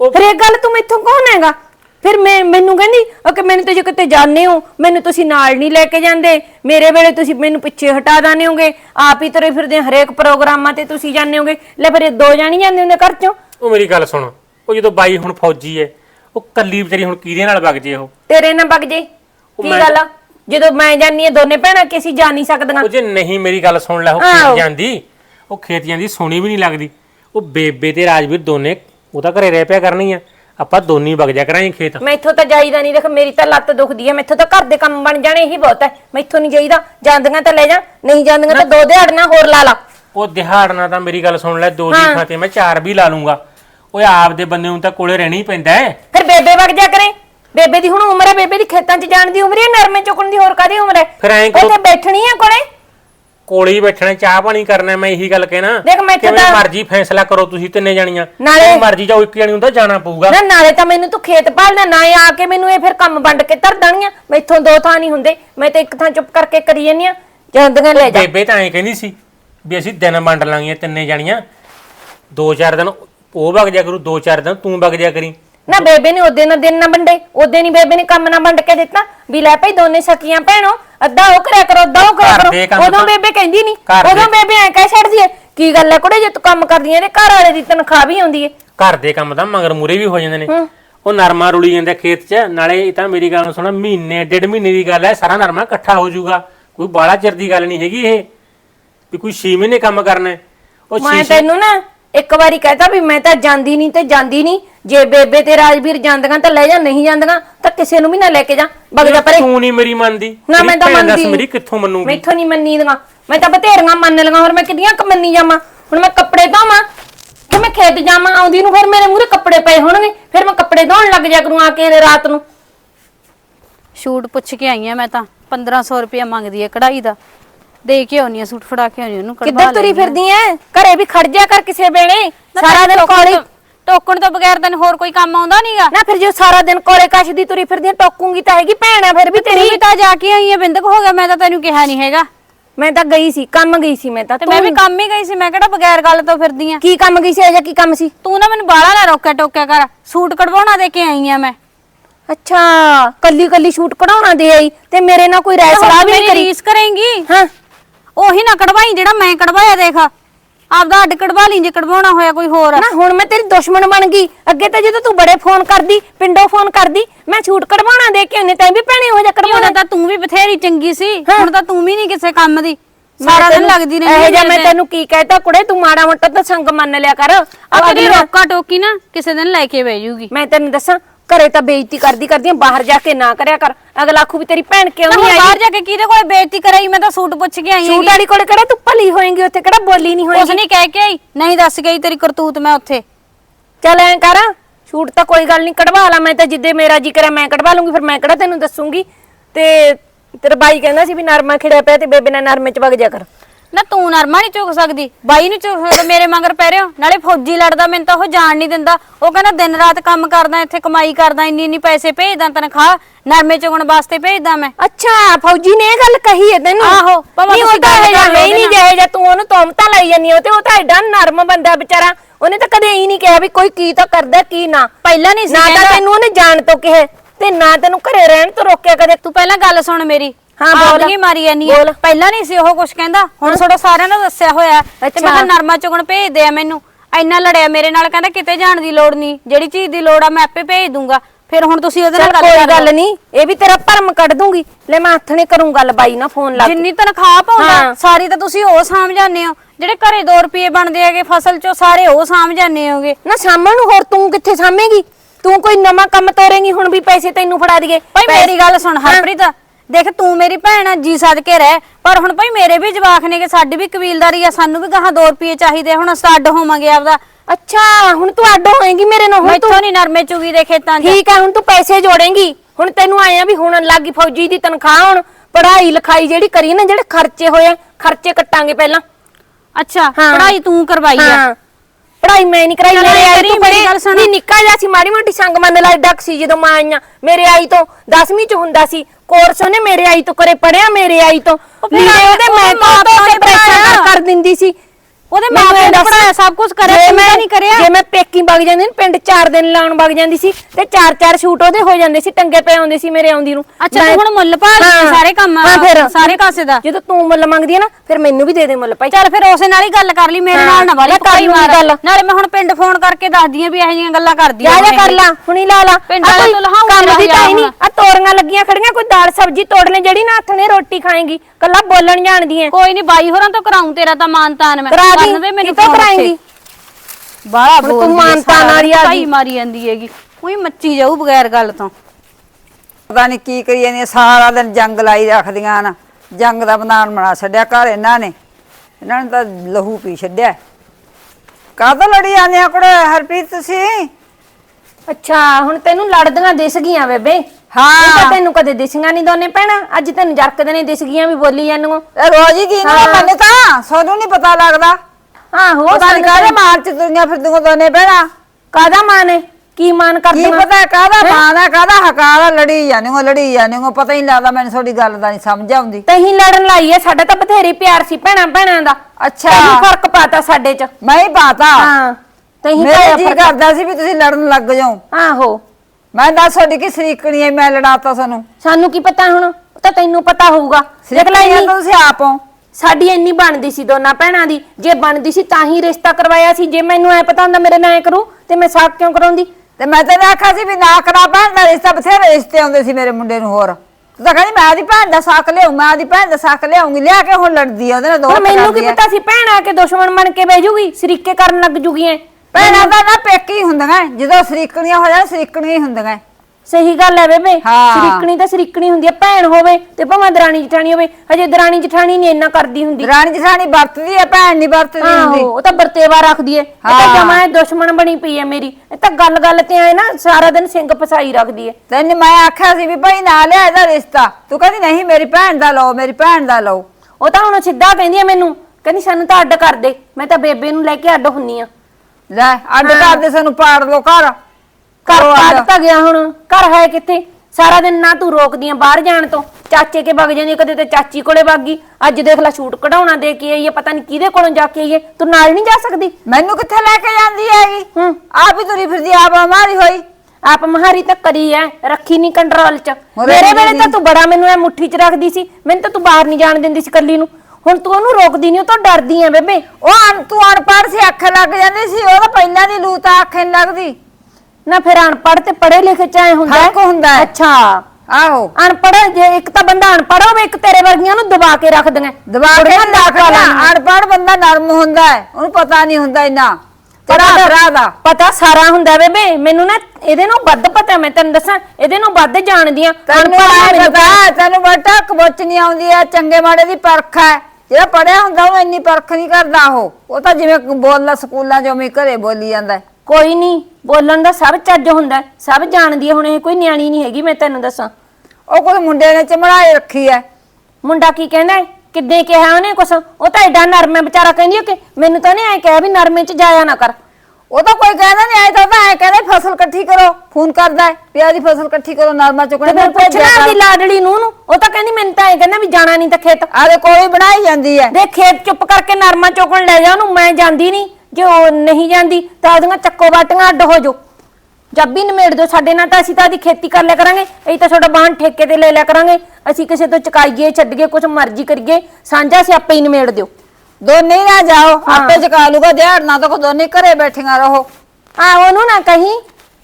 ਉਹ- ਫਿਰ ਇਹ ਗੱਲ ਤੂੰ ਮੈਥੋਂ ਕੌਣ ਹੈਗਾ? ਫਿਰ ਮੈਂ ਮੈਨੂੰ ਕਹਿੰਦੀ ਉਹ ਕਿ ਮੈਨੂੰ ਤੇ ਜੇ ਕਿਤੇ ਜਾਣੇ ਹੋ ਮੈਨੂੰ ਤੁਸੀਂ ਨਾਲ ਨਹੀਂ ਲੈ ਕੇ ਜਾਂਦੇ। ਮੇਰੇ ਵੇਲੇ ਤੁਸੀਂ ਮੈਨੂੰ ਪਿੱਛੇ ਹਟਾ ਦਾਨੇ ਹੋਗੇ। ਆਪ ਹੀ ਤੁਰੇ ਫਿਰਦੇ ਹੋ, ਹਰੇਕ ਪ੍ਰੋਗਰਾਮਾਂ ਤੇ ਤੁਸੀਂ ਜਾਂਦੇ ਹੋਗੇ। ਲੈ ਫਿਰ ਇਹ ਦੋ ਜਾਣੀ ਜਾਂਦੇ ਹੁੰਦੇ ਘਰ ਚੋਂ। ਉਹ ਮੇਰੀ ਗੱਲ ਸੁਣ ਉਹ ਜਦੋਂ ਬਾਈ ਹੁਣ ਫੌਜੀ ਹੈ ਉਹ ਕੱਲੀ ਵਿਚਾਰੀ ਹੁਣ ਕਿਹਦੇ ਨਾਲ ਵਗ ਜੇ ਉਹ? ਤੇਰੇ ਨਾਲ ਵਗ ਜੇ। ਕੀ ਗੱਲ ਆ? ਜਦੋਂ ਮੈਂ ਜਾਨੀ ਆ ਦੋਨੇ ਭੈਣਾਂ ਕਿ ਅਸੀਂ ਜਾ ਨਹੀਂ ਸਕਦੀਆਂ? ਉਹ ਜੇ ਨਹੀਂ ਮੇਰੀ ਗੱਲ ਸੁਣ ਲੈ ਉਹ ਆਹੋ। ਖੇਤ ਜਾਂਦੀ ਉਹ ਖੇਤ ਜਾਂਦੀ ਸੋਹਣੀ ਵੀ ਨਹੀਂ ਲੱਗਦੀ। ਉਹ ਬੇਬੇ ਤੇ ਰਾਜਵੀਰ ਦੋਨੇ ਉਹ ਤਾਂ ਘਰੇ ਰਹਿ ਪਿਆ ਕਰਨੀ ਆ ਆਪਾਂ ਦੋਨੀ ਵਗ ਜਾ ਕਰਾਂਗੇ ਖੇਤ। ਮੈਥੋਂ ਤਾਂ ਜਾਈਦਾ ਨਹੀਂ ਦੇਖ ਮੇਰੀ ਤਾਂ ਲੱਤ ਦੁਖਦੀ ਹੈ ਮੈਥੋਂ ਤਾਂ ਘਰ ਦੇ ਕੰਮ ਬਣ ਜਾਣੇ ਇਹੀ ਬਹੁਤ ਹੈ ਮੈਥੋਂ ਨਹੀਂ ਜਾਈਦਾ ਜਾਂਦੀਆਂ ਤਾਂ ਲੈ ਜਾ ਨਹੀਂ ਜਾਂਦੀਆਂ ਤਾਂ ਦੋ ਦਿਹਾੜੀਆਂ ਹੋਰ ਲਾ ਲਾ। ਉਹ ਦਿਹਾੜਨਾ ਤਾਂ ਮੇਰੀ ਗੱਲ ਸੁਣ ਲੈ ਦੋ ਦੀ ਹਾਂ। ਥਾਂ ਤੇ ਮੈਂ ਚਾਰ ਵੀ ਲਾ ਲੂੰਗਾ। ਓਏ ਆਪਦੇ ਬੰਦੇ ਨੂੰ ਤਾਂ ਕੋਲੇ ਰਹਿਣਾ ਹੀ ਪੈਂਦਾ ਹੈ। ਫਿਰ ਬੇਬੇ ਵਗ ਜਾ ਕਰੇ। ਬੇਬੇ ਦੀ ਹੁਣ ਉਮਰ ਹੈ ਬੇਬੇ ਦੀ ਖੇਤਾਂ 'ਚ ਜਾਣ ਦੀ ਉਮਰ ਹੈ ਨਰਮੇ ਚੁੱਕਣ ਦੀ ਹੋਰ ਕਾਦੀ ਉਮਰ ਹੈ? ਫਿਰ ਐਂ ਕਰੋ- ਬੈਠਣੀ ਆ ਕੋਲੇ। ਕੋਲੇ ਹੀ ਬੈਠਣਾ ਚਾਹ ਪਾਣੀ ਕਰਨਾ ਮੈਂ ਇਹੀ ਗੱਲ ਕਹਿਣਾ। ਦੇਖ ਮੈਂ ਇੱਥੇ ਕਿਵੇਂ ਤਾਂ- ਮਰਜ਼ੀ ਫੈਸਲਾ ਕਰੋ ਤੁਸੀਂ ਤਿੰਨੇ ਜਾਣੀਆਂ। ਨਾਲੇ- ਜਿਵੇਂ ਮਰਜ਼ੀ ਜਾਓ ਇੱਕ ਜਣੀ ਹੁੰਦਾ ਜਾਣਾ ਪਊਗਾ। ਨਾ ਨਾਲੇ ਤਾਂ ਮੈਨੂੰ ਤੂੰ ਖੇਤ ਭਾਲਦਾ ਨਾ ਇਹ ਆ ਕੇ ਮੈਨੂੰ ਇਹ ਫਿਰ ਕੰਮ ਵੰਡ ਕੇ ਧਰ ਦੇਣੀਆਂ ਮੈਥੋਂ ਦੋ ਥਾਂ ਨਹੀਂ ਹੁੰਦੇ। ਮੈਂ ਤਾਂ ਇੱਕ ਥਾਂ ਚੁੱਪ ਕਰਕੇ ਕਰੀ ਜਾਂਦੀ ਆ ਜਾਂਦੀਆਂ ਲੈ ਜਾ। ਬੇਬੇ ਤਾਂ ਐਂ ਕਹਿੰਦੀ ਸੀ ਵੀ ਅਸੀਂ ਦਿਨ ਵੰਡ ਲਾਂਗੀਆਂ ਤਿੰਨੇ ਜਾਣੀਆਂ। ਦੋ ਚਾਰ ਦਿਨ ਉਹ ਵਗ ਜਾ ਕਰੂ ਦੋ ਚਾਰ ਦਿਨ ਤੂੰ ਵਗ ਜਾ ਕਰੀ। ਨਾ ਬੇਬੇ ਨੇ ਉਹਦੇ ਨਾਲ ਦਿਨ ਨਾ ਵੰਡੇ ਉਹਦੇ ਨਹੀਂ ਬੇਬੇ ਨੇ ਕੰਮ ਨਾ ਵੰਡ ਕੇ ਦਿੱਤਾ। ਵੀ ਲੈ ਭਾਈ ਦੋਨੇ ਸਕੀਆਂ ਭੈਣੋ ਅੱਧਾ ਉਹ ਕਰਿਆ ਕਰੋ ਅੱਧਾ ਉਹ ਕਰਿਆ ਘਰ ਦੇ ਕਰੋ ਕੰਮ ਉਦੋਂ ਤਾਂ- ਬੇਬੇ ਕਹਿੰਦੀ ਨਹੀਂ ਘਰ ਦੇ- ਉਦੋਂ ਬੇਬੇ ਐ ਕਹਿ ਛੱਡਦੀ ਐ ਕੀ ਗੱਲ ਐ ਕੁੜੇ ਜੇ ਤੂੰ ਕੰਮ ਕਰਦੀ ਐ ਤੇ ਘਰ ਵਾਲੇ ਦੀ ਤਨਖਾਹ ਵੀ ਆਉਂਦੀ ਐ। ਘਰ ਦੇ ਕੰਮ ਤਾਂ ਮਗਰ ਮੂਰੇ ਵੀ ਹੋ ਜਾਂਦੇ ਨੇ। ਉਹ ਨਰਮਾ ਰੁਲੀ ਜਾਂਦਾ ਖੇਤ 'ਚ ਨਾਲੇ ਇਹ ਤਾਂ ਮੇਰੀ ਗੱਲ ਸੁਣ ਮਹੀਨੇ ਡੇਢ ਮਹੀਨੇ ਦੀ ਗੱਲ ਹੈ ਸਾਰਾ ਨਰਮਾ ਇਕੱਠਾ ਹੋ ਜਾਊਗਾ। ਕੋਈ ਬਾਲਾ ਚਿਰ ਦੀ ਗੱਲ ਨਹੀਂ ਹੈਗੀ ਇਹ ਵੀ ਕੋਈ 6 ਮਹੀਨੇ ਕੰਮ ਕਰਨਾ ਹੈ। ਉਹ ਮੈਂ ਤੈਨੂੰ ਨਾ ਇੱਕ ਵਾਰੀ ਕਹਤਾ ਵੀ ਮੈਂ ਤਾਂ ਜਾਂਦੀ ਨਹੀਂ ਤੇ ਜਾਂਦੀ ਨਹੀਂ। ਜੇ ਬੇਬੇ ਤੇ ਰਾਜਵੀਰ ਜਾਂਦੀਆਂ ਤਾਂ ਲੈ ਜਾ ਨਹੀਂ ਜਾਂਦੀਆਂ ਤਾਂ ਕਿਸੇ ਨੂੰ ਵੀ ਨਾ ਲੈ ਕੇ ਜਾ। ਬਗ ਜਾ ਪਰੇ। ਤੂੰ ਨਹੀਂ ਮੇਰੀ ਮੰਨਦੀ। ਨਾ ਮੈਂ ਤਾਂ ਭੈਣ ਦੱਸ ਮੰਨਦੀ। ਮੇਰੀ ਕਿੱਥੋਂ ਮੰਨੂਗੀ? ਮੈਥੋਂ ਨਹੀਂ ਮੰਨੀ ਦੀਆਂ ਮੈਂ ਤਾਂ ਬਥੇਰੀਆਂ ਮੰਨ ਲਈਆਂ ਹੋਰ ਮੈਂ ਕਿੰਨੀਆਂ ਕ ਮੰਨੀ ਜਾਵਾਂ? ਹੁਣ ਮੈਂ ਕੱਪੜੇ ਧੋਵਾਂ ਕਿ ਮੈਂ ਖੇਤ ਜਾਵਾਂ ਆਉਂਦੀ ਨੂੰ ਫਿਰ ਮੇਰੇ ਮੂਹਰੇ ਕੱਪੜੇ ਪਏ ਹੋਣਗੇ। ਫਿਰ ਮੈਂ ਕੱਪੜੇ ਧੋਣ ਲੱਗ ਜਾ ਕਰੂੰ ਆ ਕੇ ਰਾਤ ਨੂੰ। ਸ਼ੂਟ ਪੁੱਛ ਕੇ ਆਈ ਆ ਮੈਂ ਤਾਂ। 1500 ਰੁਪਇਆ ਮੰਗਦੀ ਹੈ ਕਢਾਈ ਦਾ। ਦੇ ਕੇ ਆਉਣੀ ਆ ਸੂਟ ਫੜਾ ਕੇ ਆਉਣੀ ਉਹਨੂੰ ਕਢਵਾ ਕਿੱਧਰ ਤੁਰੀ ਲੈਂਦੀ ਆ। ਫਿਰਦੀ ਐ? ਘਰੇ ਵੀ ਖੜ ਜਾ ਕਰ ਕਿਸੇ ਵੇਲੇ। ਨਾ ਸਾਰਾ ਦਿਨ ਟੋਕਣ ਕੋਲੇ ਤੋਂ- ਟੋਕਣ ਤੋਂ ਬਗੈਰ ਤੈਨੂੰ ਹੋਰ ਕੋਈ ਕੰਮ ਆਉਂਦਾ ਨਹੀਂਗਾ ਨਾ ਫਿਰ ਜੇ ਸਾਰਾ ਦਿਨ ਕੋਲੇ ਕੱਛਦੀ ਤੁਰੀ ਫਿਰਦੀ ਐ, ਟੋਕੂਗੀ ਤਾਂ ਹੈਗੀ ਭੈਣ ਆ ਫਿਰ ਵੀ ਤੇਰੀ ਤੇਰੀ ਤਾਂ ਜਾ ਕੇ ਆਈ ਆ ਬਿੰਦਕ ਹੋ ਗਿਆ ਮੈਂ ਤਾਂ ਤੈਨੂੰ ਕਿਹਾ ਨਹੀਂ ਹੈਗਾ। ਮੈਂ ਤਾਂ ਗਈ ਸੀ ਕੰਮ ਗਈ ਸੀ ਮੈਂ ਤਾਂ ਤੇ ਮੈਂ ਵੀ ਕੰਮ ਹੀ ਗਈ ਸੀ ਮੈਂ ਕਿਹੜਾ ਬਗੈਰ ਗੱਲ ਤੋਂ ਫਿਰਦੀ ਆ? ਕੀ ਕੰਮ ਗਈ ਸੀ ਅਜਾ ਕੀ ਕੰਮ ਸੀ? ਤੂੰ ਨਾ ਮੈਨੂੰ ਬਾਲਾ ਨਾ ਰੋਕਿਆ ਟੋਕਿਆ ਕਰ ਸੂਟ ਕਢਵਾਉਣਾ ਦੇ ਕੇ ਆਈ ਆ ਮੈਂ। ਅੱਛਾ ਕੱਲੀ ਕੱਲੀ ਸ਼ੂਟ ਕਢਾਉਣਾ ਦੇ ਆਈ ਤੇ ਮੇਰੇ ਨਾਲ ਕੋਈ ਰਾਇ ਸਲਾਹ ਵੀ ਨਹੀਂ ਮੇਰੀ ਕਰੀ। ਰੀਸ ਕਰੇਂਗੀ? ਹਾਂ। ਉਹੀ ਨਾ ਕਢਵਾਈ ਜਿਹੜਾ ਮੈਂ ਕਢਵਾਇਆ ਦੇਖ। ਆਪਦਾ ਅੱਡ ਕਢਵਾ ਲਈ ਜੇ ਕਢਵਾਉਣਾ ਹੋਇਆ ਕੋਈ ਹੋਰ। ਨਾ ਹੁਣ ਮੈਂ ਤੇਰੀ ਦੁਸ਼ਮਣ ਬਣ ਗਈ। ਅੱਗੇ ਤਾਂ ਜਦੋਂ ਤੂੰ ਬੜੇ ਫੋਨ ਕਰਦੀ ਪਿੰਡੋਂ ਫੋਨ ਕਰਦੀ ਮੈਂ ਛੂਟ ਕਢਵਾਉਣਾ ਦੇ ਕੇ ਉਹਨੇ ਤੈਂ ਵੀ ਭੈਣੇ ਹੋ ਜਾ ਉਹਦਾ ਕਢਵਾਉਣਾ ਤਾਂ ਤੂੰ ਵੀ ਬਥੇਰੀ ਚੰਗੀ ਸੀ। ਹੁਣ ਤਾਂ ਤੂੰ ਵੀ ਨਹੀਂ ਕਿਸੇ ਕੰਮ ਦੀ। ਸਾਰਾ ਦਿਨ ਲੱਗਦੀ ਇਹ ਰਹਿੰਦੀ ਜਾਂ ਮੇਰੇ ਮੈਂ। ਤੈਨੂੰ ਕੀ ਕਹਿਤਾ ਕੁੜੇ ਤੂੰ ਮਾੜਾ ਮੋਟਾ ਤਾਂ ਸੰਗ ਮੰਨ ਲਿਆ ਕਰ। ਆ ਤੇਰੀ ਰੋਕਾ ਟੋਕੀ ਨਾ ਕਿਸੇ ਦਿਨ ਲੈ ਕੇ ਬਹਿ ਜੂਗੀ। ਮੈਂ ਤੈਨੂੰ ਦੱਸਾਂ ਘਰੇ ਤਾਂ ਬੇਇੱਜ਼ਤੀ ਕਰਦੀ ਕਰਦੀ ਬਾਹਰ ਜਾ ਕੇ ਨਾ ਕਰਿਆ ਕਰ। ਅਗਲਾ ਆਖੂ ਵੀ ਤੇਰੀ ਭੈਣ ਕਿਉਂ ਨਹੀਂ ਆਈ? ਬਾਹਰ ਜਾ ਕੇ ਕਿਹਦੇ ਕੋਲ ਬੇਇੱਜ਼ਤੀ ਕਰਾਈ? ਮੈਂ ਤਾਂ ਸੂਟ ਪੁੱਛ ਕੇ ਆਈ ਹੈਗੀ। ਵਾਲੀ ਕੋਲੇ ਕਿਹੜਾ ਤੂੰ ਭਲੀ ਹੋਏਂਗੀ ਉੱਥੇ? ਕਿਹੜਾ ਬੋਲੀ ਨਹੀਂ ਉਸ ਹੋਏਗੀ? ਨਹੀਂ ਕਹਿ ਕੇ ਆਈ। ਨਹੀਂ ਦੱਸ ਗਈ ਤੇਰੀ ਕਰਤੂਤ ਮੈਂ ਉੱਥੇ। ਚੱਲ ਐਂ ਕਰ ਛੂਟ ਤਾਂ ਕੋਈ ਗੱਲ ਨਹੀਂ ਕਢਵਾ ਲਾ। ਮੈਂ ਤਾਂ ਜਿੱਦੇ ਮੇਰਾ ਜੀ ਕਰਿਆ ਮੈਂ ਕਢਵਾ ਲੂੰਗੀ ਫਿਰ ਮੈਂ ਕਿਹੜਾ ਤੈਨੂੰ ਦੱਸੂਗੀ? ਤੇ ਤੇਰਾ ਬਾਈ ਕਹਿੰਦਾ ਸੀ ਵੀ ਨਰਮਾ ਖਿੜਿਆ ਪਿਆ ਤੇ ਬੇਬੇ ਨਾਲ ਨਰਮੇ ਚ ਵਗ ਜਾ ਕਰ। ਨਾ ਤੂੰ ਨਰਮਾ ਨਹੀਂ ਚੁੱਕ ਸਕਦੀ ਬਾਈ ਨਹੀਂ ਚੁੱਕ ਸਕਦਾ ਮੇਰੇ ਮਗਰ ਪੈ ਰਿਓ ਨਾਲੇ ਫੌਜੀ ਲੜਦਾ ਮੈਨੂੰ ਤਾਂ ਉਹ ਜਾਣ ਨਹੀਂ ਦਿੰਦਾ। ਉਹ ਕਹਿੰਦਾ ਦਿਨ ਰਾਤ ਕੰਮ ਕਰਦਾ ਇੱਥੇ ਕਮਾਈ ਕਰਦਾ ਇੰਨੀ ਇੰਨੀ ਪੈਸੇ ਭੇਜਦਾ ਤਨਖਾਹ ਨਰਮੇ ਚੁਗਣ ਵਾਸਤੇ ਭੇਜਦਾ ਮੈਂ। ਅੱਛਾ ਫੌਜੀ ਨੇ ਇਹ ਗੱਲ ਕਹੀ ਹੈ ਤੈਨੂੰ? ਆਹੋ, ਭਾਵੇਂ ਨਹੀਂ ਉਹ ਤੁਸੀਂ ਤਾਂ ਗੱਲ ਇਹ ਕਰ ਲਓ ਨਹੀਂ ਨਹੀਂ ਉਹਦੇ ਜਿਹੇ ਜਾਂ ਤੂੰ ਉਹਨੂੰ ਤੋਮਤਾ ਲਾਈ ਜਾਂਦੀ ਹੋ ਤੇ ਉਹ ਤਾਂ ਐਡਾ ਨਰਮ ਬੰਦਾ ਵਿਚਾਰਾ। ਉਹਨੇ ਤਾਂ ਕਦੇ ਹੀ ਨਹੀਂ ਕਿਹਾ ਵੀ ਕੋਈ ਕੀ ਤਾਂ ਕਰਦਾ ਕੀ ਨਾ। ਪਹਿਲਾਂ ਨਹੀਂ ਸੀ ਨਾ ਤਾਂ ਕਹਿੰਦਾ। ਤੈਨੂੰ ਉਹਨੇ ਜਾਣ ਤੋਂ ਕਿਹਾ ਤੇ ਨਾ ਤੈਨੂੰ ਘਰੇ ਰਹਿਣ ਤੋਂ ਰੋਕਿਆ ਕਦੇ। ਤੂੰ ਪਹਿਲਾਂ ਗੱਲ ਸੁਣ ਮੇਰੀ। ਹਾਂ, ਬੋਲ। ਹੀ ਮਾਰੀ ਜਾਨੀ ਪਹਿਲਾਂ ਨਹੀਂ ਸੀ ਉਹ ਕੁਝ ਕਹਿੰਦਾ ਹੁਣ ਥੋੜਾ ਸਾਰਿਆਂ ਨੂੰ ਦੱਸਿਆ ਹੋਇਆ। ਤੇ ਮੈਂ ਨਰਮਾ ਚੁਗਣ ਭੇਜਦੇ ਆ ਮੈਨੂੰ। ਇੰਨਾ ਲੜਿਆ ਮੇਰੇ ਨਾਲ ਕਹਿੰਦਾ ਕਿਤੇ ਜਾਣ ਦੀ ਲੋੜ ਨਹੀਂ। ਜਿਹੜੀ ਚੀਜ਼ ਦੀ ਲੋੜ ਆ ਮੈਂ ਆਪੇ ਭੇਜ ਦੂੰਗਾ। ਫਿਰ ਹੁਣ ਤੁਸੀਂ ਉਹਦੇ ਨਾਲ ਕੋਈ। ਗੱਲ ਨਹੀਂ। ਇਹ ਵੀ ਤੇਰਾ ਭਰਮ ਕੱਢ ਦੂੰਗੀ। ਲੈ ਮੈਂ ਹੱਥ ਨੇ ਕਰੂੰ ਗੱਲ ਬਾਈ ਨਾਲ ਫੋਨ ਲਾ ਕੇ। ਜਿੰਨੀ ਤਨਖਾਹ ਪਾਉਂਦਾ। ਸਾਰੀ ਤਾਂ ਤੁਸੀਂ ਉਹ ਸਾਂਭ ਜਾਂਦੇ ਹੋ। ਜਿਹੜੇ ਘਰੇ 2 ਰੁਪਏ ਬਣਦੇ ਹੈਗੇ ਫਸਲ ਚੋਂ ਸਾਰੇ ਉਹ ਸਾਂਭ ਜਾਂਦੇ ਹੋਗੇ। ਨਾ ਸਾਂਭਣ ਨੂੰ ਹੋਰ ਤੂੰ ਕਿੱਥੇ ਸਾਂਭੇਗੀ? ਤੂੰ ਕੋਈ ਨਵਾਂ ਕੰਮ ਤੋਰੇਂਗੀ ਹੁਣ ਵੀ ਪੈਸੇ ਤੈਨੂੰ ਫੜਾ ਦਈਏ। ਭਾਈ ਮੇਰੀ ਗੱਲ ਸੁਣ ਹਰਪ੍ਰੀਤ। ਦੇਖ ਤੂੰ ਮੇਰੀ ਭੈਣ ਆ ਜੀ ਸਦ ਕੇ ਰਹਿ। ਪਰ ਹੁਣ ਭਾਈ ਮੇਰੇ ਵੀ ਜਵਾਕ ਨੇ ਕਿ ਸਾਡੀ ਵੀ ਕਬੀਲਦਾਰੀ ਆ ਸਾਨੂੰ ਵੀ ਗਾਹਾਂ 2 ਰੁਪਏ ਚਾਹੀਦੇ ਆ, ਹੁਣ ਅਸੀਂ ਅੱਡ ਹੋਵਾਂਗੇ ਆਪਦਾ। ਅੱਛਾ ਹੁਣ ਤੂੰ ਅੱਡ ਹੋਏਗੀ ਮੇਰੇ ਨਾਲ ਹੁਣ ਤੂੰ ਮੈਥੋਂ ਨਹੀਂ ਨਰਮੇ ਚੁਗੀ ਦੇ ਖੇਤਾਂ 'ਚ। ਠੀਕ ਹੈ ਹੁਣ ਤੂੰ ਪੈਸੇ ਜੋੜੇਂਗੀ। ਹੁਣ ਤੈਨੂੰ ਆਇਆ ਵੀ ਹੁਣ ਲੱਗੀ ਫੌਜੀ ਦੀ ਤਨਖਾਹ ਹੁਣ ਪੜ੍ਹਾਈ ਲਿਖਾਈ ਜਿਹੜੀ ਕਰੀ ਨਾ ਜਿਹੜੇ ਖਰਚੇ ਹੋਏ ਆ, ਖਰਚੇ ਕੱਟਾਂਗੇ ਪਹਿਲਾਂ। ਅੱਛਾ ਹਾਂ। ਪੜ੍ਹਾਈ ਤੂੰ ਕਰਵਾਈ ਆ। ਹਾਂ। ਪੜ੍ਹਾਈ ਮੈਂ ਨਹੀਂ ਕਰਾਈ ਮੇਰੇ ਆਈ ਤੋਂ ਪੜੇ। ਨਹੀਂ ਨਿੱਕਾ ਜਿਹਾ ਸੀ ਮਾੜੀ ਮੋਟੀ ਸੰਗ ਮੰਨ ਲੈ ਡੱਕ ਸੀ ਜਦੋਂ ਮੈਂ ਆਈਆਂ ਮੇਰੇ ਆਈ ਤੋਂ 10ਵੀਂ ਚ ਹੁੰਦਾ ਸੀ ਕੋਰਸ ਉਹਨੇ ਮੇਰੇ ਆਈ ਤੋਂ ਕਰੇ ਪੜਿਆ ਮੇਰੇ ਆਈ ਤੋਂ। ਲੀੜੇ ਉਹਦੇ ਉਹ ਮੈਂ ਤੋਂ ਪ੍ਰੈਸ਼ਰ ਕਰ ਦਿੰਦੀ ਸੀ। ਉਹਦੇ ਮੈਨੂੰ ਮਾਂ ਪਿਓ ਇਹ ਨੇ ਦੱਸ, ਪੜ੍ਹਾਇਆ, ਸਭ ਕੁਝ ਕਰਿਆ, ਜੇ ਮੈਂ- ਨਹੀਂ ਕਰਿਆ। ਜੇ ਮੈਂ ਪੇਕੀ ਵਗ ਜਾਂਦੀ ਨਾ ਪਿੰਡ 4 ਦਿਨ ਲਾਉਣ ਵਗ ਜਾਂਦੀ ਸੀ ਤੇ ਚਾਰ ਚਾਰ ਸ਼ੂਟ ਉਹਦੇ ਹੋ ਜਾਂਦੇ ਸੀ ਟੰਗੇ ਪਏ ਆਉਂਦੇ ਸੀ ਮੇਰੇ ਆਉਂਦੀ ਨੂੰ। ਅੱਛਾ, ਤੂੰ ਹੁਣ ਮੁੱਲ ਹਾਂ, ਸਾਰੇ ਕੰਮ, ਸਾਰੇ ਕਾਸੇ ਦਾ। ਜਦੋਂ ਤੂੰ ਮੁੱਲ ਮੰਗਦੀ ਹੈ ਨਾ ਫਿਰ ਮੈਨੂੰ ਵੀ ਦੇ ਦੇ ਮੁੱਲ ਭਾਈ। ਚੱਲ ਫਿਰ ਉਸੇ ਨਾਲ ਹੀ ਗੱਲ ਕਰ ਲਈ ਮੇਰੇ ਨਾਲ ਨਾ ਵਾਲੀ ਮਾਰ। ਗੱਲ। ਨਾਲੇ ਮੈਂ ਹੁਣ ਪਿੰਡ ਫੋਨ ਕਰਕੇ ਦੱਸਦੀ ਆ ਵੀ ਇਹੋ ਜਿਹੀਆਂ ਗੱਲਾਂ ਕਰਦੀ ਜਾ ਜਾ ਕਰ ਲਾ ਹੁਣੀ ਲਾ ਲਾ। ਪਿੰਡ ਵਾਲੇ ਕੋਈ ਤੋਂ ਲਹਾਉਂਗੇ ਕੰਮ ਦੀ ਤਾਂ ਹੀ ਨਹੀਂ। ਆ ਤੋਰੀਆਂ ਲੱਗੀਆਂ ਖੜੀਆਂ ਕੋਈ ਦਾਲ ਸਬਜ਼ੀ ਤੋੜ ਲੈ ਜਿਹੜੀ ਨਾ ਹੱਥ ਨੇ ਰੋਟੀ ਖਾਏਗੀ ਕੱਲਾ ਬੋਲਣ ਜਾਣਦੀ ਐ। ਕੋਈ ਨਹੀਂ ਬਾਈ ਹੋਰਾਂ ਤੋਂ ਕਰਾਉਂ ਤੇਰਾ ਤਾਂ ਮਾਨ ਤਾਨ ਮੈਂ। ਕਰਨ ਦੇ ਮੈਨੂੰ ਕਿਤੋਂ ਕਰਾਏਂਗੀ। ਬਾਹਲਾ ਹੁਣ ਤੂੰ ਬੋਲਦੀ ਮਾਨ ਹੈ, ਤਾਨ ਸਾਰਾ ਵਾਲੀ ਆ। ਭਾਈ ਮਾਰੀ ਜਾਂਦੀ ਹੈਗੀ। ਕੋਈ ਮੱਚੀ ਜਾਊ ਬਗੈਰ ਗੱਲ ਤੋਂ। ਪਤਾ ਨਹੀਂ ਕੀ ਕਰੀ ਜਾਂਦੀਆਂ ਸਾਰਾ ਦਿਨ ਜੰਗ ਲਾਈ ਰੱਖਦੀਆਂ ਨਾ ਜੰਗ ਦਾ ਬਨਾਨ ਬਣਾ ਛੱਡਿਆ ਘਰ ਇਹਨਾਂ ਨੇ। ਇਹਨਾਂ ਨੇ ਤਾਂ ਲਹੂ ਪੀ ਛੱਡਿਆ। ਕਾਹਦਾ ਲੜੀ ਜਾਂਦੇ ਆ ਕੁੜੇ ਹਰਪ੍ਰੀਤ ਤੁਸੀਂ? ਅੱਛਾ ਹੁਣ ਤੈਨੂੰ ਲੜਦੀਆਂ ਦਿਸ ਗਈਆਂ ਬੇਬੇ। ਹਾਂ। ਇਹ ਤਾਂ ਤੈਨੂੰ ਕਦੇ ਦਿਸੀਆਂ ਨਹੀਂ ਦੋਨੇ ਭੈਣਾਂ। ਅੱਜ ਤੈਨੂੰ ਜਰਕਦੇ ਨੇ ਦਿਸ ਗਈਆਂ ਵੀ ਬੋਲੀ ਜਾਂਨੂੰ ਇਹ ਰੋਜ਼ ਹੀ ਦੀ ਨਾ। ਮੰਨੇ ਤਾਂ। ਸੋਨੂੰ ਨਹੀਂ ਪਤਾ ਲੱਗਦਾ। ਆਹੋ ਪਤਾ ਨਹੀਂ ਕਾਹਦੇ ਮਾਰ ਚ ਦੁਨੀਆ ਫਿਰਦੀਆਂ ਦੋਨੇ ਭੈਣਾਂ? ਕਾਦਾ ਮਾਨ ਹੈ ਕੀ ਮਾਨ ਕੀ ਕਰਦੀਆਂ ਪਤਾ ਕਾਹਦਾ ਮਾਂ ਦਾ ਕਾਹਦਾ ਹਕਾਰਾ ਲੜੀ ਜਾਂਦੀਆਂ ਲੜੀ ਜਾਂਦੀਆਂ ਪਤਾ ਹੀ ਨਹੀਂ ਲੱਗਦਾ ਮੈਨੂੰ ਤੁਹਾਡੀ ਗੱਲ ਦਾ ਨਹੀਂ ਸਮਝ ਆਉਂਦੀ। ਤਹੀਂ ਲੜਨ ਲਾਈ ਐ ਸਾਡਾ ਤਾਂ ਬਥੇਰੇ ਪਿਆਰ ਸੀ ਭੈਣਾਂ ਭੈਣਾਂ ਦਾ। ਅੱਛਾ। ਤੈਨੂੰ ਫ਼ਰਕ ਪਾਤਾ ਸਾਡੇ ਚ। ਮੈਂ ਹੀ ਪਾਤਾ। ਹਾਂ ਤਹੀਂ ਮੇਰੇ ਜੀ ਤਾਂ ਕਰਦਾ ਸੀ ਵੀ ਤੁਸੀਂ ਲੜਨ ਲੱਗ ਜਾਓ। ਆਹੋ। ਮੈਂ ਦੱਸ ਤੁਹਾਡੀ ਕੀ ਸਰੀਕਣੀ ਐ ਮੈਂ ਲੜਾਤਾ ਤੁਹਾਨੂੰ। ਸਾਨੂੰ ਕੀ ਪਤਾ ਹੁਣ? ਉਹ ਤਾਂ ਤੈਨੂੰ ਪਤਾ ਹੋਊਗਾ। ਦੇਖ ਲੈ ਸਰੀਕਣੀ ਇੰਨੀ ਤਾਂ ਤੁਸੀਂ ਆਪ ਹੋ। ਸਾਡੀ ਇੰਨੀ ਬਣਦੀ ਸੀ ਦੋਨਾਂ ਭੈਣਾਂ ਦੀ ਜੇ ਬਣਦੀ ਸੀ ਤਾਂ ਹੀ ਰਿਸ਼ਤਾ ਕਰਵਾਇਆ ਸੀ। ਜੇ ਮੈਨੂੰ ਐ ਪਤਾ ਹੁੰਦਾ ਮੇਰੇ ਨਾਲ ਐ ਕਰੂ ਤੇ ਮੈਂ ਸਾਕ ਕਿਉਂ ਕਰਾਉਂਦੀ? ਤੇ ਮੈਂ ਤੈਨੂੰ ਆਖਿਆ ਸੀ ਵੀ ਨਾ ਕਰਾ ਭੈਣ ਦਾ ਰਿਸ਼ਤਾ ਬਥੇਰੇ ਰਿਸ਼ਤੇ ਆਉਂਦੇ ਸੀ ਮੇਰੇ ਮੁੰਡੇ ਨੂੰ ਹੋਰ। ਤੂੰ ਤਾਂ ਕਹਿੰਦੀ ਮੈਂ ਆਦੀ ਭੈਣ ਦਾ ਸਾਕ ਲਿਆਉਂ ਮੈਂ ਆਦੀ ਭੈਣ ਦਾ ਸਾਕ ਲਿਆਉਂਗੀ ਲਿਆ ਕੇ ਹੁਣ ਲੜਦੀ ਆ ਉਹਦੇ ਨਾਲ ਦੋ ਪਰ ਮੈਨੂੰ ਕੀ। ਪਤਾ ਸੀ ਭੈਣ ਆ ਕੇ ਦੁਸ਼ਮਣ ਬਣ ਕੇ ਬਹਿ ਜੂਗੀ ਸਰੀਕੇ ਕਰਨ ਲੱਗ ਜੂਗੀ ਐ ਭੈਣਾਂ ਦਾ ਨਾ ਪੇਕੀ ਹੀ ਹੁੰਦੀਆਂ ਜਦੋਂ ਸਰੀਕਣੀਆਂ ਹੋ ਜਾਣ ਸਰੀਕਣੀਆਂ ਹੀ ਹੁੰਦੀਆਂ। ਸਹੀ ਗੱਲ ਹੈ ਬੇਬੇ। ਹਾਂ। ਸਰੀਕਣੀ ਤਾਂ ਸਰੀਕਣੀ ਹੁੰਦੀ ਹੈ ਭੈਣ ਹੋਵੇ ਤੇ ਭਾਵੇਂ ਦਰਾਣੀ ਜਠਾਣੀ ਹੋਵੇ ਹਜੇ ਦਰਾਣੀ ਜਠਾਣੀ ਨਹੀਂ ਇੰਨਾ ਕਰਦੀ ਹੁੰਦੀ। ਦਰਾਣੀ ਜਠਾਣੀ ਵਰਤਦੀ ਐ ਭੈਣ ਨਹੀਂ ਵਰਤਦੀ ਹੁੰਦੀ। ਆਹੋ ਉਹ ਤਾਂ ਵਰਤੇਵਾ ਰੱਖਦੀ ਏ। ਇਹ ਤਾਂ ਹਾਂ। ਜਮਾ ਇਹ ਦੁਸ਼ਮਣ ਬਣੀ ਪਈ ਏ ਮੇਰੀ। ਇਹ ਤਾਂ ਗੱਲ ਗੱਲ ਤੇ ਆਏ ਨਾ ਸਾਰਾ ਦਿਨ ਸਿੰਘ ਫਸਾਈ ਰੱਖਦੀ ਏ। ਤੈਨੂੰ ਮੈਂ ਆਖਿਆ ਸੀ ਵੀ ਭਾਈ ਨਾ ਲਿਆ ਇਹਦਾ ਰਿਸ਼ਤਾ। ਤੂੰ ਕਹਿੰਦੀ ਨਹੀਂ ਮੇਰੀ ਭੈਣ ਦਾ ਲਓ ਮੇਰੀ ਭੈਣ ਦਾ ਲਓ। ਉਹ ਤਾਂ ਹੁਣ ਸਿੱਧਾ ਕਹਿੰਦੀ ਆ ਮੈਨੂੰ ਕਹਿੰਦੀ ਸਾਨੂੰ ਤਾਂ ਅੱਡ ਕਰ ਦੇ। ਮੈਂ ਤਾਂ ਬੇਬੇ ਨੂੰ ਲੈ ਕੇ ਅੱਡ ਹੁੰਨੀ ਆ। ਲੈ ਅੱਡ ਕਰਦੇ ਸਾਨੂੰ ਪਾੜ ਲੋ ਘਰ। ਘਰ ਅੱਡ। ਕੱਢ ਤਾਂ ਗਿਆ ਹੁਣ। ਘਰ ਹੈ ਕਿੱਥੇ? ਸਾਰਾ ਦਿਨ ਨਾ ਤੂੰ ਰੋਕਦੀ ਆ ਬਾਹਰ ਜਾਣ ਤੋਂ। ਚਾਚੇ ਕੇ ਵਗ ਜਾਂਦੀ ਆ, ਕਦੇ ਤੇ ਚਾਚੀ ਕੋਲੇ ਵਗ ਗਈ। ਅੱਜ ਦੇਖ ਲੈ ਸ਼ੂਟ ਕਢਾਉਣਾ ਦੇ ਕੇ ਆਈ ਏ ਪਤਾ ਨਹੀਂ ਕਿਹਦੇ ਕੋਲੋਂ ਜਾ ਕੇ ਆਈ ਏ ਤੂੰ ਨਾਲ ਨਹੀਂ ਜਾ ਸਕਦੀ? ਮੈਨੂੰ ਕਿੱਥੇ ਲੈ ਕੇ ਜਾਂਦੀ ਹੈਗੀ? ਹੂੰ। ਆਪ ਹੀ ਤੁਰੀ ਫਿਰਦੀ ਆਪ ਮਾਰੀ ਹੋਈ। ਆਪ ਮਹਾਰੀ ਤਾਂ ਕਰੀ ਐ ਰੱਖੀ ਨਹੀਂ ਕੰਟਰੋਲ ਚ। ਹੋਰ ਮੇਰੇ ਵੇਲੇ। ਤਾਂ ਤੂੰ ਬੜਾ ਮੈਨੂੰ ਐ ਮੁੱਠੀ ਚ ਰੱਖਦੀ ਸੀ। ਮੈਨੂੰ ਤਾਂ ਤੂੰ ਬਾਹਰ ਨਹੀਂ ਜਾਣ ਦਿੰਦੀ ਸੀ ਕੱਲੀ ਨੂੰ। ਹੁਣ ਤੂੰ ਉਹਨੂੰ ਰੋਕਦੀ ਨਹੀਂ ਉਹ ਤਾਂ ਡਰਦੀ ਐ ਬੇਬੇ। ਉਹ ਅਣ- ਤੂੰ ਅਨਪੜ੍ਹ ਸੀ ਅੱਖ ਲੱਗ ਜਾਂਦੀ ਸੀ ਉਹ ਤਾਂ ਪਹਿਲਾਂ ਦੀ ਲੂ ਤਾਂ ਅੱਖ ਨਹੀਂ ਲੱਗਦੀ। ਨਾ ਫਿਰ ਅਨਪੜ੍ਹ ਤੇ ਪੜ੍ਹੇ ਲਿਖੇ ਚ ਐ ਹੁੰਦਾ ਫ਼ਰਕ ਹੁੰਦਾ ਹੈ। ਅੱਛਾ। ਆਹੋ। ਅਨਪੜ੍ਹ ਜੇ ਇੱਕ ਤਾਂ ਬੰਦਾ ਅਨਪੜ੍ਹ ਹੋਵੇ ਇੱਕ ਤੇਰੇ ਵਰਗੀਆਂ ਨੂੰ ਦਬਾ ਕੇ ਰੱਖ ਦਿਆਂ ਦਬਾ ਕੇ ਅਨਪੜ੍ਹ ਬੰਦਾ ਨਰਮ ਹੁੰਦਾ ਹੈ। ਉਹਨੂੰ ਪਤਾ ਨਹੀਂ ਹੁੰਦਾ ਇੰਨਾ। ਤੇਰਾ ਭਰਾ ਦਾ। ਪਤਾ ਸਾਰਾ ਹੁੰਦਾ ਬੇਬੇ। ਮੈਨੂੰ ਨਾ ਇਹਦੇ ਨੂੰ ਵੱਧ ਪਤਾ ਮੈਂ ਤੈਨੂੰ ਦੱਸਾਂ। ਇਹਦੇ ਨੂੰ ਵੱਧ ਜਾਣਦੀ ਆ ਤੈਨੂੰ ਆਏ ਪਤਾ ਹੈ, ਤੈਨੂੰ ਬਟਾ ਕਬੋਚ ਨਹੀਂ ਆਉਂਦੀ ਹੈ ਚੰਗੇ ਮਾੜੇ ਦੀ ਪਰਖ ਹੈ। ਜਿਹੜਾ ਪੜਿਆ ਹੁੰਦਾ ਉਹ ਇੰਨੀ ਪਰਖ ਨਹੀਂ ਕਰਦਾ ਉਹ। ਉਹ ਤਾਂ ਜਿਵੇਂ ਬੋਲਦਾ ਸਕੂਲਾਂ ਚੋਂ ਵੀ ਘਰੇ ਬੋਲੀ ਜਾਂਦਾ ਹੈ। ਕੋਈ ਨਹੀਂ ਬੋਲਣ ਦਾ ਸਭ ਚੱਜ ਹੁੰਦਾ ਹੈ, ਸਭ ਜਾਣਦੀ ਹੈ ਹੁਣ ਇਹ ਕੋਈ ਨਿਆਣੀ ਨਹੀਂ ਹੈਗੀ ਮੈਂ ਤੈਨੂੰ ਦੱਸਾਂ। ਉਹ ਕੋਈ ਮੁੰਡੇ ਨੇ ਚਮੜਾਏ ਰੱਖੀ ਹੈ। ਮੁੰਡਾ ਕੀ ਕਹਿੰਦਾ ਹੈ? ਕਿੱਦਾਂ ਕਿਹਾ ਉਹਨੇ ਕੁਛ? ਉਹ ਤਾਂ ਐਡਾ ਨਰਮ ਹੈ ਵਿਚਾਰਾ ਕਹਿੰਦੀ ਹੈ ਕਿ ਮੈਨੂੰ ਤਾਂ ਨਹੀਂ ਐ ਕਿਹਾ ਵੀ ਨਰਮੇ ਚ ਜਾਇਆ ਨਾ ਕਰ। ਉਹ ਤਾਂ ਕੋਈ ਕਹਿੰਦਾ ਨਹੀਂ ਆਏ ਤਾਂ ਐ ਕਹਿੰਦੇ ਫਸਲ ਇਕੱਠੀ ਕਰੋ ਫੋਨ ਕਰਦਾ ਹੈ ਪਿਆ ਦੀ ਫਸਲ ਇਕੱਠੀ ਕਰੋ ਨਰਮਾ ਤੇ ਚੁਕਣੇ ਫਿਰ ਪੁੱਛਣਾ ਦੀ ਲਾਡਲੀ ਨੂੰ ਨੂੰ ਉਹ ਤਾਂ ਕਹਿੰਦੀ ਮੈਨੂੰ ਤਾਂ ਐ ਕਹਿੰਦਾ ਵੀ ਜਾਣਾ ਨਹੀਂ ਤਾਂ ਖੇਤ। ਆਦੇ ਕੋਈ ਬਣਾਈ ਜਾਂਦੀ ਹੈ। ਦੇ ਖੇਤ ਚੁੱਪ ਕਰਕੇ ਨਰਮਾ ਚੋਕਣ ਲੈ ਜਾ ਉਹਨੂੰ ਮੈਂ ਜਾਂਦੀ ਨਹੀਂ ਜੇ ਉਹ ਨਹੀਂ ਜਾਂਦੀ ਤਾਂ ਉਹਦੀਆਂ ਚੱਕੋ ਬਾਟੀਆਂ ਅੱਡ ਹੋ ਜੋ ਵੀ ਨਿਮੇੜ ਦਿਓ ਸਾਡੇ ਨਾਲ ਤਾਂ ਅਸੀਂ ਤਾਂ ਆਦੀ ਖੇਤੀ ਕਰ ਲਿਆ ਕਰਾਂਗੇ ਅਸੀਂ ਤਾਂ ਤੁਹਾਡਾ ਬਾਹਨ ਠੇਕੇ ਤੇ ਲੈ ਲਿਆ ਕਰਾਂਗੇ। ਅਸੀਂ ਕਿਸੇ ਤੋਂ ਚੁਕਾਈਏ ਛੱਡੀਏ ਕੁਝ ਮਰਜ਼ੀ ਕਰੀਏ ਸਾਂਝਾ ਅਸੀਂ ਆਪੇ ਹੀ ਨਿਮੇੜ ਦਿਓ। ਦੋਨੇ ਹੀ ਨਾ ਜਾਓ ਆਪੇ ਚਕਾ ਲੂਗਾ ਦਿਹਾੜ ਨਾ ਤਾਂ ਦੋਨੇ ਘਰੇ ਬੈਠੀਆਂ ਰਹੋ। ਆ ਉਹਨੂੰ ਨਾ ਕਹੀਂ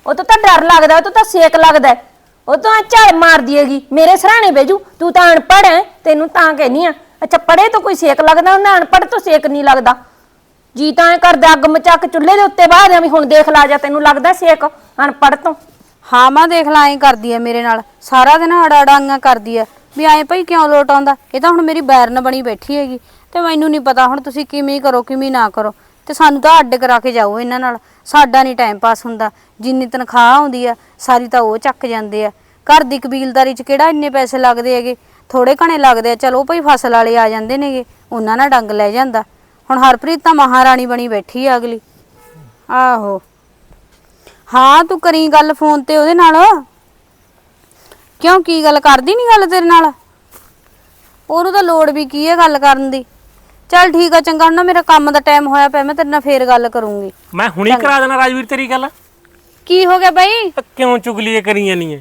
ਉਹ ਤੋਂ ਤਾਂ ਡਰ ਲੱਗਦਾ ਉਹ ਤੋਂ ਤਾਂ ਸੇਕ ਲੱਗਦਾ ਹੈ। ਉਹ ਤੋਂ ਝੜ ਮਾਰਦੀ ਹੈਗੀ ਮੇਰੇ ਸਰਾਣੇ ਬੇਜੂ ਤੂੰ ਤਾਂ ਅਨਪੜ੍ਹ ਹੈ ਤੈਨੂੰ ਤਾਂ ਕਹਿਨੀ ਆ ਅੱਛਾ ਪੜੇ ਤੋਂ ਕੋਈ ਸੇਕ ਲੱਗਦਾ ਉਹਨਾਂ ਅਨਪੜ੍ਹ ਤੋਂ ਸੇਕ ਨਹੀਂ ਲੱਗਦਾ। ਜੀ ਤਾਂ ਐ ਕਰਦਾ, ਅੱਗ ਮਚਾ ਕੇ ਚੁੱਲ੍ਹੇ ਦੇ ਉੱਤੇ ਬਾਹਰ ਆ ਹੁਣ ਦੇਖ ਲਾ ਜਾ, ਤੈਨੂੰ ਲੱਗਦਾ ਸੇਕ ਅਨਪੜ੍ਹ ਤੋਂ? ਹਾਂ, ਮਾਂ ਦੇਖ ਲਾ, ਐਂ ਕਰਦੀ ਐ ਮੇਰੇ ਨਾਲ। ਸਾਰਾ ਦਿਨ ਅੜਾੜਾਂਗਾ ਕਰਦੀ ਐ। ਵੀ ਐਂ ਭਾਈ ਕਿਉਂ ਲੋਟ ਆਉਂਦਾ? ਇਹ ਤਾਂ ਹੁਣ ਮੇਰੀ ਬੈਰਨ ਬਣੀ ਬੈਠੀ ਹੈਗੀ। ਤੇ ਮੈਨੂੰ ਨਹੀਂ ਪਤਾ ਹੁਣ ਤੁਸੀਂ ਕਿਵੇਂ ਕਰੋ, ਕਿਵੇਂ ਨਾ ਕਰੋ। ਤੇ ਸਾਨੂੰ ਤਾਂ ਅੱਡ ਕਰਾ ਕੇ ਜਾਓ ਇਹਨਾਂ ਨਾਲ। ਸਾਡਾ ਨਹੀਂ ਟਾਈਮ ਪਾਸ ਹੁੰਦਾ। ਜਿੰਨੀ ਤਨਖਾਹ ਆਉਂਦੀ ਆ ਸਾਰੀ ਤਾਂ ਉਹ ਚੱਕ ਜਾਂਦੇ ਆ ਘਰ ਦੀ ਕਬੀਲਦਾਰੀ 'ਚ ਕਿਹੜਾ ਇੰਨੇ ਪੈਸੇ ਲੱਗਦੇ ਹੈਗੇ? ਥੋੜੇ ਘਣੇ ਲੱਗਦੇ ਆ। ਚਲੋ ਭਾਈ ਫਸਲ ਵਾਲੇ ਆ ਜਾਂਦੇ ਨੇਗੇ। ਉਹਨਾਂ ਨਾਲ ਡੰਗ ਲੈ ਜਾਂਦਾ। ਹੁਣ ਹਰਪ੍ਰੀਤ ਤਾਂ ਮਹਾਰਾਣੀ ਬਣੀ ਬੈਠੀ ਆ ਅਗਲੀ। ਆਹੋ। ਹਾਂ ਤੂੰ ਕਰੀ ਗੱਲ ਫੋਨ ਤੇ ਉਹਦੇ ਨਾਲ? ਕਿਉਂ ਕੀ ਗੱਲ ਕਰਦੀ ਨਹੀਂ ਗੱਲ ਤੇਰੇ ਨਾਲ? ਉਹਨੂੰ ਤਾਂ ਲੋੜ ਵੀ ਕੀ ਹੈ ਗੱਲ ਕਰਨ ਦੀ। ਚੱਲ ਠੀਕ ਆ ਚੰਗਾ ਹੁਣ ਨਾ ਮੇਰਾ ਕੰਮ ਦਾ ਟਾਈਮ ਹੋਇਆ ਪਿਆ ਮੈਂ ਤੇਰੇ ਨਾਲ ਫੇਰ ਗੱਲ ਕਰੂੰਗੀ। ਮੈਂ ਹੁਣੀ ਕਰਾ ਦੇਣਾ ਰਾਜਵੀਰ ਤੇਰੀ ਗੱਲ। ਕੀ ਹੋ ਗਿਆ ਬਾਈ? ਕਿਉਂ ਚੁਗਲੀਆਂ ਕਰੀ ਜਾਨੀ ਐ?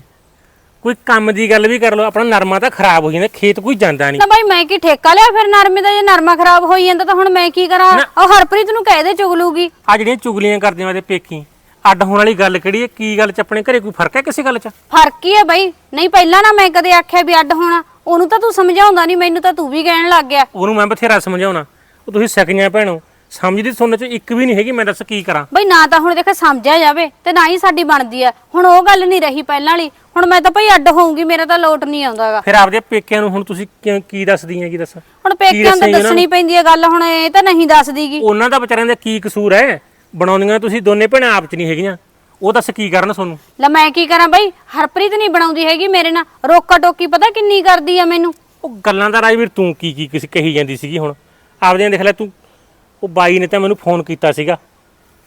ਕੋਈ ਕੰਮ ਦੀ ਗੱਲ ਵੀ ਕਰ ਲਓ ਆਪਣਾ ਨਰਮਾ ਤਾਂ ਖਰਾਬ ਹੋ ਜਾਂਦਾ ਖੇਤ ਕੋਈ ਜਾਂਦਾ ਨਹੀਂ ਨਾ ਬਾਈ ਮੈਂ ਕੀ ਠੇਕਾ ਲਿਆ ਫਿਰ ਨਰਮੇ ਦਾ? ਜੇ ਨਰਮਾ ਖਰਾਬ ਹੋਈ ਜਾਂਦਾ ਤਾਂ ਹੁਣ ਮੈਂ ਕੀ ਕਰਾਂ? ਉਹ ਹਰਪ੍ਰੀਤ ਨੂੰ ਕਹਿ ਦੇ ਚੁਗਲੂਗੀ। ਆ ਜਿਹੜੀਆਂ ਚੁਗਲੀਆਂ ਕਰਦੇ ਉਹਦੇ ਪੇਕੀ ਅੱਡ ਹੋਣ ਵਾਲੀ ਗੱਲ ਕਿਹੜੀ ਹੈ? ਕੀ ਗੱਲ ਚ ਆਪਣੇ ਘਰੇ ਕੋਈ ਫ਼ਰਕ ਹੈ ਕਿਸੇ ਗੱਲ ਚ? ਫ਼ਰਕ ਹੀ ਹੈ ਬਾਈ। ਨਹੀਂ ਪਹਿਲਾਂ ਨਾ ਮੈਂ ਕਦੇ ਆਖਿਆ ਵੀ ਅੱਡ ਹੋਣਾ। ਉਹਨੂੰ ਤਾਂ ਤੂੰ ਸਮਝਾਉਂਦਾ ਨਹੀਂ ਮੈਨੂੰ ਤਾਂ ਤੂੰ ਵੀ ਕਹਿਣ ਲੱਗ ਗਿਆ। ਉਹਨੂੰ ਮੈਂ ਬਥੇਰਾ ਸਮਝਾਉਣਾ। ਉਹ ਤੁਸੀਂ ਸਕੀਆਂ ਭੈਣੋ ਸਮਝਦੀ ਸੁਣਨ ਚ ਇੱਕ ਵੀ ਨਹੀਂ ਹੈਗੀ ਮੈਂ ਦੱਸ ਕੀ ਕਰਾਂ? ਬਈ ਨਾ ਤਾਂ ਹੁਣ ਦੇਖ ਸਮਝਿਆ ਜਾਵੇ ਤੇ ਨਾ ਹੀ ਸਾਡੀ ਬਣਦੀ ਆ। ਹੁਣ ਉਹ ਗੱਲ ਨਹੀਂ ਰਹੀ ਪਹਿਲਾਂ ਵਾਲੀ। ਹੁਣ ਮੈਂ ਤਾਂ ਭਾਈ ਅੱਡ ਹੋਊਂਗੀ ਮੇਰਾ ਤਾਂ ਲੋਟ ਨਹੀਂ ਆਉਂਦਾਗਾ। ਫਿਰ ਆਪਦੇ ਪੇਕਿਆਂ ਨੂੰ ਹੁਣ ਤੁਸੀਂ ਕਿਉਂ- ਕੀ ਦੱਸਦੀ ਹੈ ਕੀ ਦੱਸ? ਹੁਣ ਪੇਕਿਆਂ ਦੱਸੇਂਗੀ ਉਹਨਾਂ ਦੱਸਣੀ ਪੈਂਦੀ ਹੈ ਗੱਲ ਹੁਣ ਇਹ ਤਾਂ ਨਹੀਂ ਦੱਸਦੀਗੀ। ਉਹਨਾਂ ਦਾ ਵਿਚਾਰਿਆਂ ਦਾ ਕੀ ਕਸੂਰ ਹੈ? ਬਣਾਉਂਦੀਆਂ ਤੁਸੀਂ ਦੋਨੇ ਭੈਣਾਂ ਆਪ ਚ ਨਹੀਂ ਹੈਗੀਆਂ। ਉਹ ਦੱਸ ਕੀ ਕਰਨ ਤੁਹਾਨੂੰ? ਲੈ ਮੈਂ ਕੀ ਕਰਾਂ ਬਈ? ਹਰਪ੍ਰੀਤ ਨਹੀਂ ਬਣਾਉਂਦੀ ਹੈਗੀ ਮੇਰੇ ਨਾਲ। ਰੋਕਾ ਟੋਕੀ ਪਤਾ ਕਿੰਨੀ ਕਰਦੀ ਆ ਮੈਨੂੰ? ਉਹ ਗੱਲਾਂ ਦਾ ਰਾਜਵੀਰ ਤੂੰ ਕੀ ਕੀ ਕਿਸ ਕਹੀ ਜਾਂਦੀ ਸੀਗੀ ਹੁਣ? ਆਪਦਿਆਂ ਦੇਖ ਲੈ ਤੂੰ ਉਹ ਬਾਈ ਨੇ ਤਾਂ ਮੈਨੂੰ ਫੋਨ ਕੀਤਾ ਸੀਗਾ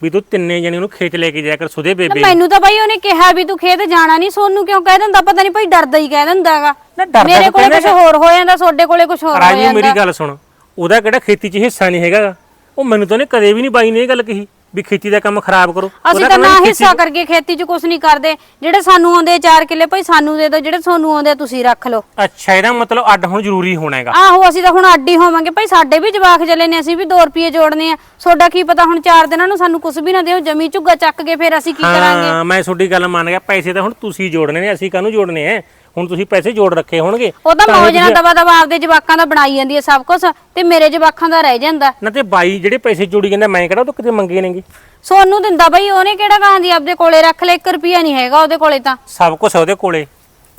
ਵੀ ਤੂੰ ਤਿੰਨੇ ਜਣੇ ਉਹਨੂੰ ਖੇਤ ਲੈ ਕੇ ਜਾਇਆ ਕਰ ਸੁਦੇ ਬੇਬੇ ਮੈਨੂੰ ਤਾਂ ਬਈ ਉਹਨੇ ਕਿਹਾ ਵੀ ਤੂੰ ਖੇਤ ਜਾਣਾ ਨਹੀਂ ਸੋਨੂੰ ਕਿਉਂ ਕਹਿ ਦਿੰਦਾ? ਪਤਾ ਨਹੀਂ ਭਾਈ ਡਰਦਾ ਹੀ ਕਹਿ ਦਿੰਦਾਗਾ ਨਾ ਡਰਦਾ ਮੇਰੇ ਤਾਂ ਕੋਲੇ ਕੁਝ ਹੋਰ ਹੋ ਜਾਂਦਾ ਤੁਹਾਡੇ ਕੋਲੇ ਕੁਝ ਹੋਰ ਹੋ ਜਾਂਦਾ ਮੇਰੀ ਗੱਲ ਸੁਣ। ਉਹਦਾ ਕਿਹੜਾ ਖੇਤੀ 'ਚ ਹਿੱਸਾ ਨਹੀਂ ਹੈਗਾ। ਗਾ। ਉਹ ਮੈਨੂੰ ਤਾਂ ਉਹਨੇ ਕਦੇ ਵੀ ਨਹੀਂ ਬਾਈ ਨੇ ਇਹ ਗੱਲ ਕਹੀ। ਵੀ ਖੇਤੀ ਦਾ ਕੰਮ ਖਰਾਬ ਕਰੋ। ਅਸੀਂ ਉਹਦਾ ਤਾਂ ਕਹਿੰਦਾ ਨਾ ਵੀ ਹਿੱਸਾ ਕਰਕੇ ਖੇਤੀ 'ਚ ਕੁਝ ਨਹੀਂ ਕਰਦੇ। ਜਿਹੜੇ ਸਾਨੂੰ ਆਉਂਦੇ ਆ ਚਾਰ ਕਿੱਲੇ ਭਾਈ ਸਾਨੂੰ ਦੇ ਦਿਓ ਜਿਹੜੇ ਤੁਹਾਨੂੰ ਆਉਂਦੇ ਆ ਤੁਸੀਂ ਰੱਖ ਲਓ। ਅੱਛਾ ਇਹਦਾ ਮਤਲਬ ਅੱਡ ਹੁਣ ਜ਼ਰੂਰੀ ਹੋਣਾ ਹੈਗਾ। ਆਹੋ ਅਸੀਂ ਤਾਂ ਹੁਣ ਅੱਡ ਹੀ ਹੋਵਾਂਗੇ। ਭਾਈ ਸਾਡੇ ਵੀ ਜਵਾਕ ਚਲੇ ਨੇ ਅਸੀਂ ਵੀ 2 ਰੁਪਏ ਜੋੜਨੇ ਆ। ਤੁਹਾਡਾ ਕੀ ਪਤਾ ਹੁਣ ਚਾਰ ਦਿਨਾਂ ਨੂੰ ਸਾਨੂੰ ਕੁਝ ਵੀ ਨਾ ਦਿਓ ਜਮੀ ਝੁੱਗਾ ਚੱਕ ਕੇ ਫਿਰ ਅਸੀਂ ਕੀ ਕਰਾਂਗੇ? ਹਾਂ ਮੈਂ ਤੁਹਾਡੀ ਗੱਲ ਮੰਨ ਗਿਆ। ਪੈਸੇ ਤਾਂ ਹੁਣ ਤੁਸੀਂ ਜੋੜਨੇ ਨੇ ਅਸੀਂ ਕਾਹਨੂੰ ਜੋੜਨੇ ਐ ਹੁਣ ਤੁਸੀਂ ਪੈਸੇ ਜੋੜ ਰੱਖੇ ਹੋਣਗੇ ਉਹ ਤਾਂ ਮੌਜ ਨਾਲ ਦਵਾ ਦਵਾ ਆਪਦੇ ਜਵਾਕਾਂ ਦਾ ਬਣਾਈ ਜਾਂਦੀ ਹੈ ਸਭ ਕੁਝ ਤੇ ਮੇਰੇ ਜਵਾਕਾਂ ਦਾ ਰਹਿ ਜਾਂਦਾ। ਨਾ ਤੇ ਬਾਈ ਜਿਹੜੇ ਪੈਸੇ ਜੋੜੀ ਜਾਂਦਾ ਮੈਂ ਕਿਹੜਾ ਉਹ ਤੋਂ ਕਿਤੇ ਮੰਗੇ ਨੇਗੇ? ਸੋਨੂੰ ਦਿੰਦਾ ਬਈ ਉਹਨੇ ਕਿਹੜਾ ਕਹਾਂਦੀ ਆਪਦੇ ਕੋਲੇ ਰੱਖ ਲੈ 1 ਰੁਪਿਆ ਨਹੀਂ ਹੈਗਾ ਉਹਦੇ ਕੋਲੇ ਤਾਂ। ਸਭ ਕੁਝ ਉਹਦੇ ਕੋਲੇ।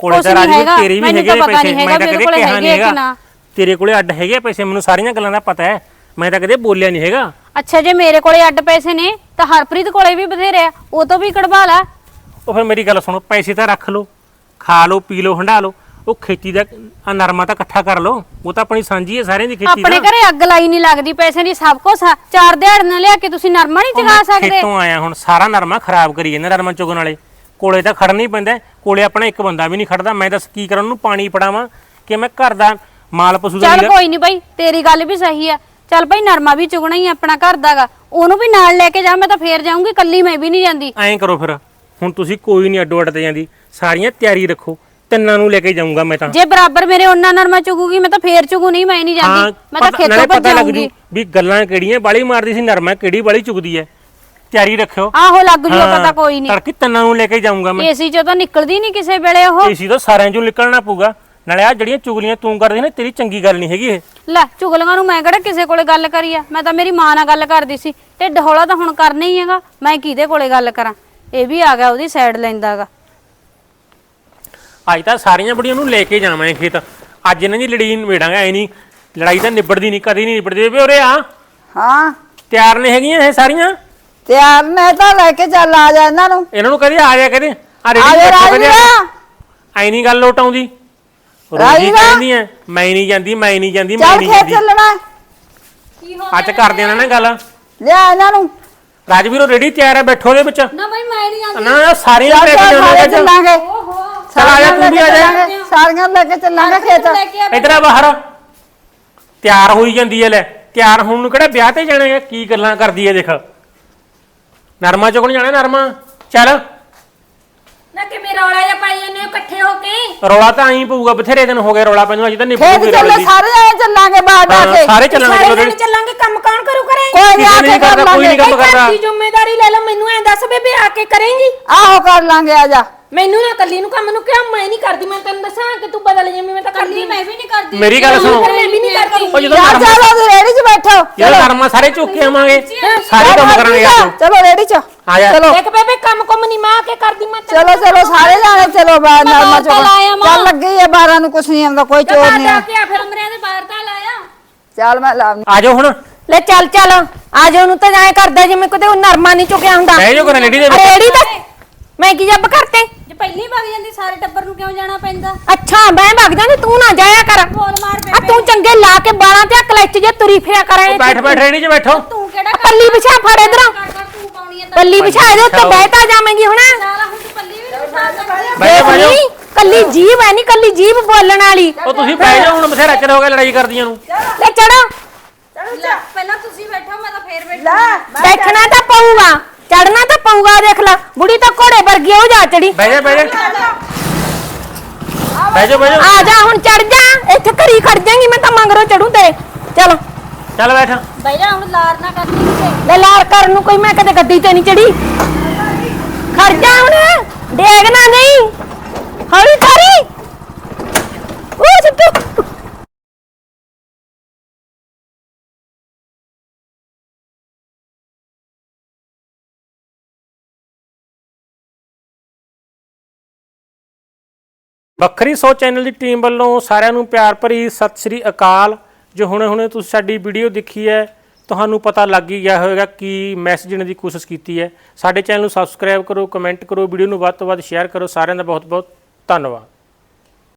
ਕੋਲੇ ਤਾਂ ਹੈਗਾ, ਤੇਰੇ ਵੀ ਹੈਗੇ ਪੈਸੇ ਮੈਂ ਤਾਂ ਕਦੇ ਕਿਹਾ ਨਹੀਂ ਹੈਗੇ। ਤੇਰੇ ਕੋਲੇ ਅੱਡ ਹੈਗੇ ਪੈਸੇ ਮੈਨੂੰ ਸਾਰੀਆਂ ਗੱਲਾਂ ਦਾ ਪਤਾ ਹੈ। ਮੈਂ ਤਾਂ ਕਦੇ ਬੋਲਿਆ ਨਹੀਂ ਹੈਗਾ। ਅੱਛਾ ਜੇ ਮੇਰੇ ਕੋਲੇ ਅੱਡ ਪੈਸੇ ਨੇ ਤਾਂ ਹਰਪ੍ਰੀਤ ਕੋਲੇ ਵੀ ਬਥੇਰੇ ਆ ਉਹ ਤੋਂ ਵੀ ਕਢਵਾ ਲਾ। ਉਹ ਫਿਰ ਮੇਰੀ ਗੱਲ ਸੁਣੋ ਪੈਸੇ ਤਾਂ ਰੱਖ ਲਓ। ਖਾ ਲਓ ਪੀ ਲਓ ਹੰਡਾ ਲਓ। ਉਹ ਖੇਤੀ ਦਾ ਆਹ ਨਰਮਾ ਤਾਂ ਇਕੱਠਾ ਕਰ ਲਓ। ਉਹ ਤਾਂ ਆਪਣੀ ਸਾਂਝੀ ਹੈ ਸਾਰਿਆਂ ਦੀ ਖੇਤੀ ਆਪਣੇ ਦਾ ਘਰੇ ਅੱਗ ਲਾਈ ਨਹੀਂ ਲੱਗਦੀ ਪੈਸੇ ਦੀ ਸਭ ਕੁਝ ਆ। ਚਾਰ ਦਿਹਾੜ ਨਾਲ ਲਿਆ ਕੇ ਤੁਸੀਂ ਨਰਮਾ ਨਹੀਂ ਚਗਾ ਸਕਦੇ। ਖੇਤੋਂ ਆਇਆ ਹੁਣ ਸਾਰਾ ਨਰਮਾ ਖਰਾਬ ਕਰੀ ਜਾਂਦਾ ਨਰਮਾ ਚੁਗਣ ਵਾਲੇ। ਕੋਲੇ ਤਾਂ ਖੜਨਾ ਹੀ ਪੈਂਦਾ ਹੈ। ਕੋਲੇ ਆਪਣਾ ਇੱਕ ਬੰਦਾ ਵੀ ਨਹੀਂ ਖੜਦਾ ਮੈਂ ਦੱਸ ਕੀ ਕਰਾਂ ਉਹਨੂੰ ਪਾਣੀ ਪੜਾਵਾਂ ਕਿ ਮੈਂ ਘਰ ਦਾ ਮਾਲ ਪਸ਼ੂ ਦਾ ਚੱਲ ਨੀਰਾ- ਕੋਈ ਨਹੀਂ ਬਾਈ ਤੇਰੀ ਗੱਲ ਵੀ ਸਹੀ ਆ। ਚੱਲ ਭਾਈ ਨਰਮਾ ਵੀ ਚੁਗਣਾ ਹੀ ਆਪਣਾ ਘਰ ਦਾਗਾ ਉਹਨੂੰ ਵੀ ਨਾਲ ਲੈ ਕੇ ਜਾ ਮੈਂ ਤਾਂ ਫੇਰ ਜਾਊਂਗੀ ਕੱਲੀ ਮੈਂ ਵੀ ਨਹੀਂ ਜਾਂਦੀ। ਐਂ ਕਰੋ ਫਿਰ। ਹੁਣ ਤੁਸੀਂ ਕੋਈ ਨਹੀਂ ਅੱਡੋ ਅੱਡ ਤੇ ਜਾਂਦੀ। ਸਾਰੀਆਂ ਤਿਆਰੀ ਰੱਖੋ। ਤਿੰਨਾਂ ਨੂੰ ਲੈ ਕੇ ਜਾਊਂਗਾ ਮੈਂ ਤਾਂ। ਜੇ ਬਰਾਬਰ ਮੇਰੇ ਉਹਨਾਂ ਨਰਮਾ ਚੁਗੂਗੀ ਮੈਂ ਤਾਂ ਫੇਰ ਚੁਗੂ ਨਹੀਂ ਮੈਂ ਨਹੀਂ ਜਾਂਦੀ। ਮੈਂ ਤਾਂ ਪਤਾ- ਨਾਲੇ ਖੇਤੋਂ ਭੱਜ ਪਤਾ ਲੱਗ ਜਾਊਂਗੀ ਜੂ ਵੀ ਗੱਲਾਂ ਕਿਹੜੀਆਂ ਬਾਲੀ ਮਾਰਦੀ ਸੀ ਨਰਮਾ ਕਿਹੜੀ ਬਾਲੀ ਚੁਗਦੀ ਐ। ਤਿਆਰੀ ਰੱਖਿਓ। ਆਹੋ ਲੱਗ ਜੂ ਹਾਂ, ਪਤਾ ਕੋਈ ਨਹੀਂ। ਤੜਕੇ ਤਿੰਨਾਂ ਨੂੰ ਲੈ ਕੇ ਜਾਊਂਗਾ ਮੈਂ। ਏਸੀ ਚੋਂ ਤਾਂ ਨਿਕਲਦੀ ਨਹੀਂ ਕਿਸੇ ਵੇਲੇ ਉਹ। ਏਸੀ ਤੋਂ ਸਾਰਿਆਂ ਚੋਂ ਨਿਕਲਣਾ ਪਊਗਾ। ਨਾਲੇ ਆ ਜਿਹੜੀਆਂ ਚੁਗਲੀਆਂ ਤੂੰ ਕਰਦੀ ਨਾ ਤੇਰੀ ਚੰਗੀ ਗੱਲ ਨਹੀਂ ਹੈਗੀ ਇਹ। ਲੈ ਚੁਗਲੀਆਂ ਨੂੰ ਮੈਂ ਕਿਹੜਾ ਕਿਸੇ ਕੋਲੇ ਗੱਲ ਕਰੀ ਆ? ਮੈਂ ਤਾਂ ਮੇਰੀ ਮਾਂ ਨਾਲ ਗੱਲ ਕਰਦੀ ਸੀ। ਤੇ ਢੋਲਾ ਤਾਂ ਹੁਣ ਕਰਨਾ ਹੀ ਹੈਗਾ। ਮੈਂ ਕਿਹਦੇ ਕੋਲੇ ਗੱਲ ਕਰਾਂ? ਇਹ ਵੀ ਆ ਗਿਆ ਉਹਦੀ ਸਾਈਡ ਲੈਂਦਾਗਾ ਅੱਜ ਤਾਂ ਸਾਰੀਆਂ ਬੜੀਆਂ ਨੂੰ ਲੈ ਕੇ ਜਾਵਾਂ ਖੇਤ। ਅੱਜ ਇਹਨਾਂ ਦੀ ਲੜੀ ਨਿਬੇੜਾਂਗਾ ਐ ਨਹੀਂ। ਲੜਾਈ ਤਾਂ ਨਿਬੜਦੀ ਨਹੀਂ ਕਦੀ ਨਹੀਂ ਨਿਬੜਦੀ। ਵੇ ਉਰੇ ਆ। ਹਾਂ। ਤਿਆਰ ਨੇ ਹੈਗੀਆਂ ਇਹ ਸਾਰੀਆਂ? ਤਿਆਰ ਮੈਂ ਤਾਂ ਲੈ ਕੇ ਚੱਲ ਆ ਜਾ ਇਹਨਾਂ ਨੂੰ। ਇਹਨਾਂ ਨੂੰ ਕਹਦੇ ਆ ਜਾ ਕਹਦੇ ਆ ਆ ਜਾ ਰਾਜਵੀਰਾ ਐ ਨਹੀਂ ਗੱਲ ਲੋਟ ਆਉਂਦੀ। ਰੋਜੀ ਰਾਜਵੀਰਾ। ਕਹਿੰਦੀ ਐ ਮੈਂ ਨਹੀਂ ਜਾਂਦੀ ਮੈਂ ਨਹੀਂ ਜਾਂਦੀ ਮੈਂ ਚੱਲ ਨਹੀਂ ਖੇਤ ਜਾਂਦੀ। ਚੱਲਣਾ। ਅੱਜ ਕਰਦੇ ਨਾ ਗੱਲ। ਲਿਆ ਇਹਨਾਂ ਨੂੰ। ਰਾਜਵੀਰੋ ਰੈਡੀ ਤਿਆਰ ਹੈ ਬੈਠੋ ਦੇ ਵਿੱਚ। ਨਾ ਬਈ ਮੈਂ ਨਹੀਂ ਜਾਂਦੀ। ਨਾ ਨਾ ਸਾਰੀਆਂ ਲੈ ਕੇ ਚੱਲ ਸਾਰੇ ਚੱਲਾਂਗੇ। ਚੱਲ ਆ ਜਾ ਤੂੰ ਵੀ ਆ ਲੈ ਕੇ। ਜਾ ਚੱਲਾਂਗੇ, ਸਾਰੀਆਂ ਲੈ ਕੇ ਚੱਲਾਂਗੇ ਖੇਤ ਇਧਰ ਆ ਬਾਹਰ। ਤਿਆਰ ਹੋਈ ਜਾਂਦੀ ਐ ਲੈ। ਤਿਆਰ ਹੋਣ ਨੂੰ ਕਿਹੜਾ ਵਿਆਹ ਤੇ ਜਾਣਾ ਹੈ ਕੀ ਗੱਲਾਂ ਕਰਦੀ ਐ ਦੇਖ। ਨਰਮਾ ਚੁਗਣ ਜਾਣਾ ਨਰਮਾ? ਚੱਲ। ਨਾ ਕਿਵੇਂ ਰੌਲਾ ਜਿਹਾ ਪਾਈ ਜਾਂਦੇ ਹੋ ਇਕੱਠੇ ਹੋ ਕੇ? ਰੌਲਾ ਤਾਂ ਐਂ ਪਊਗਾ ਬਥੇਰੇ ਦਿਨ ਹੋ ਗਏ ਰੌਲਾ ਪੈਂਦਾ ਅਜੇ ਤਾਂ ਖੇਤ ਰੌਲੇ ਚੱਲੇ ਸਾਰੇ ਆਏ ਚੱਲਾਂਗੇ ਬਾਹਰ ਆ ਕੇ। ਸਾਰੇ ਚੱਲਾਂਗੇ ਸਾਰੇ ਜਣੇ ਚੱਲਾਂਗੇ ਕੰਮ ਕੌਣ ਕਰੂ ਕਰੇ ਕੋਈ ਨਹੀਂ ਆ ਕਿਸੇ ਨੇ ਕੇ ਨਹੀਂ ਕਰ ਕਰਦਾ, ਕੋਈ ਲਾਂਗੇ। ਨਹੀਂ ਕੰਮ ਕਰਦਾ। ਦੀ ਜ਼ਿੰਮੇਵਾਰੀ ਲੈ ਲਓ ਮੈਨੂੰ ਐਂ ਦੱਸ ਬੇਬੇ ਆ ਕੇ ਕਰੇਂਗੀ? ਆਹੋ ਕਰ ਲਾਂਗੇ ਆ ਜਾ। ਮੈਨੂੰ ਨਾ ਕੱਲੀ ਨੂੰ ਕੰਮ ਨੂੰ ਕਿਹਾ ਮੈਂ ਨਹੀਂ ਕਰਦੀ ਮੈਂ ਤੈਨੂੰ ਦੱਸਾਂ ਕਿ ਤੂੰ ਬਦਲ ਜਿਵੇਂ ਮੈਂ ਤਾਂ ਕਰਦੀ ਮੈਂ ਵੀ ਨਹੀਂ ਕਰਦੀ। ਮੇਰੀ ਗੱਲ ਸੁਣੋ। ਮੈਂ ਵੀ ਨਹੀਂ ਕਰਦੀ। ਉਹ ਜਦੋਂ ਜਾ ਨਰਮਾ ਚਲੋ ਉਹਦੀ ਰੇੜੀ 'ਚ ਬੈਠੋ। ਜਦੋਂ ਨਰਮਾ ਸਾਰੇ ਚੁੱਕ ਕੇ ਆਵਾਂਗੇ ਸਾਰੇ ਕੰਮ ਕਰਾਂਗੇ ਅੱਜ ਚਲੋ ਰੇੜੀ 'ਚ। ਆ ਜਾ। ਚਲੋ। ਦੇਖ ਬੇਬੇ ਕੰਮ ਕੰਮ ਨਹੀਂ ਮੈਂ ਆ ਕੇ ਕਰਦੀ ਮੈਂ ਤੈਨੂੰ ਚਲੋ ਚਲੋ ਸਾਰੇ ਜਾਣੇ ਚਲੋ ਬਾਹਰ ਨਰਮਾ ਚੁੱਕ ਮਾਂ। ਚੱਲ। ਲੱਗੀ ਆ 12 ਨੂੰ ਕੁਛ ਨਹੀਂ ਆਉਂਦਾ ਕੋਈ ਚੋਰ ਨਹੀਂ ਆ। ਆ। ਕੇ ਫਿਰ ਕਮਰਿਆਂ ਦੇ ਬਾਹਰ ਤਾਂ ਲਾਇਆ। ਚੱਲ ਮੈਂ ਲਾ ਆ ਜਾਓ ਹੁਣ। ਲੈ ਚੱਲ ਚੱਲ। ਆ ਜਾ ਉਹਨੂੰ ਤਾਂ ਐਂ ਕਰਦਾ ਜਿਵੇਂ ਕਦੇ ਉਹ ਨਰਮਾ ਨਹੀਂ ਚੁੱਕਿਆ ਹੁੰਦਾ। ਬਹਿ ਜਾਓ ਕਰੇ ਰੇੜੀ ਦੇ ਵਿੱਚ। ਰੇੜੀ ਤਾਂ ਮੈਂ ਕੀ ਜੱਬ ਕਰਤੇ? ਪਹਿਲੀ ਵਗ ਜਾਂਦੀ ਸਾਰੇ ਟੱਬਰ ਨੂੰ ਕਿਉਂ ਜਾਣਾ ਪੈਂਦਾ? ਅੱਛਾ ਮੈਂ ਭੱਗ ਜਾਂਦੀ ਤੂੰ ਨਾ ਜਾਇਆ ਕਰ। ਬੋਲ ਮਾਰ ਆ ਬੇਬੇ। ਤੂੰ ਚੰਗੇ ਲਾ ਕੇ ਬਾਲਾਂ ਤੇ ਕਲੱਚ ਜੇ ਤੁਰੀ ਫਿਰਿਆ ਕਰਾਂ ਉਹ ਬੈਠ ਬੈਠ ਰੇੜੀ 'ਚ ਬੈਠੋ। ਤੂੰ ਕਿਹੜਾ ਪੱਲੀ ਵਿਛਾ ਫੜ ਇਧਰੋਂ। ਕਰ ਕਰ ਤੂੰ ਪਾਉਣੀ ਐ ਪੱਲੀ ਵਿਛਾ ਇਹਦੇ ਉੱਤੇ ਬਹਿ ਤਾਂ ਜਾਵੇਂਗੀ ਹੁਣ। ਸਾਰਾ ਹੁਣ ਤੂੰ ਪੱਲੀ ਵੀ ਨਹੀਂ ਉਠਾ ਸਕਦੀ। ਬਹਿ ਜਾਓ, ਬਹਿ ਜਾਓ। ਨਹੀਂ, ਕੱਲੀ ਜੀਭ ਹੈ ਨਹੀਂ ਕੱਲੀ ਜੀਭ ਬੋਲਣ ਵਾਲੀ। ਉਹ ਤੁਸੀਂ ਬਹਿ ਜਾਓ ਹੁਣ ਬਥੇਰਾ ਚਿਰ ਹੋ ਗਿਆ ਲੜਾਈ ਕਰਦੀਆਂ ਨੂੰ। ਲੈ ਚੜੋ। ਲੈ, ਪਹਿਲਾਂ ਤੁਸੀਂ ਬੈਠੋ ਮੈਂ ਤਾਂ ਫੇਰ ਬੈਠੂ ਬੈਠਣਾ ਤਾਂ ਪਊਗਾ। ਚੜਨਾ ਤਾਂ ਪਊਗਾ ਦੇਖ ਲੈ ਬੁੜੀ ਤਾਂ ਘੋੜੇ ਵਰਗੀ ਉਹ ਜਾ ਚੜੀ। ਬਹਿ ਜਾ ਬਹਿ ਜਾ। ਬਹਿ ਜਾ ਬਹਿ ਜਾ। ਆ ਜਾ ਹੁਣ ਚੜ ਜਾ ਇੱਥੇ ਘਰੀ ਖੜ ਜਾਏਂਗੀ ਮੈਂ ਤਾਂ ਮੰਗਰੋਂ ਚੜੂ ਤੇ ਚਲ। ਚੱਲ ਬੈਠ। ਬਈ ਜਾ ਹੁਣ ਲਾਰ ਨਾ ਕਰਨੀ ਲੈ ਲਾਰ ਕਰਨ ਨੂੰ ਕੋਈ ਮੈਂ ਕਦੇ ਗੱਡੀ ਤੇ ਨਹੀਂ ਚੜੀ। ਖੜ ਜਾ ਹੁਣ ਡੇਗਣਾ ਨਹੀਂ। ਹੌਲੀ ਕਰੀ ਉਹ ਸਿੱਟੂ ਵੱਖਰੀ ਸੋਚ ਚੈਨਲ ਦੀ ਟੀਮ ਵੱਲੋਂ ਸਾਰਿਆਂ ਨੂੰ ਪਿਆਰ ਭਰੀ ਸਤਿ ਸ੍ਰੀ ਅਕਾਲ। ਜੋ ਹੁਣੇ ਹੁਣੇ ਤੁਸੀਂ ਸਾਡੀ ਵੀਡੀਓ ਦੇਖੀ ਹੈ, ਤੁਹਾਨੂੰ ਪਤਾ ਲੱਗ ਹੀ ਗਿਆ ਹੋਵੇਗਾ ਕੀ ਮੈਸੇਜ ਦੇਣ ਦੀ ਕੋਸ਼ਿਸ਼ ਕੀਤੀ ਹੈ। ਸਾਡੇ ਚੈਨਲ ਨੂੰ ਸਬਸਕ੍ਰਾਈਬ ਕਰੋ ਕਮੈਂਟ ਕਰੋ, ਵੀਡੀਓ ਨੂੰ ਵੱਧ ਤੋਂ ਵੱਧ ਸ਼ੇਅਰ ਕਰੋ। ਸਾਰਿਆਂ ਦਾ ਬਹੁਤ ਬਹੁਤ ਧੰਨਵਾਦ।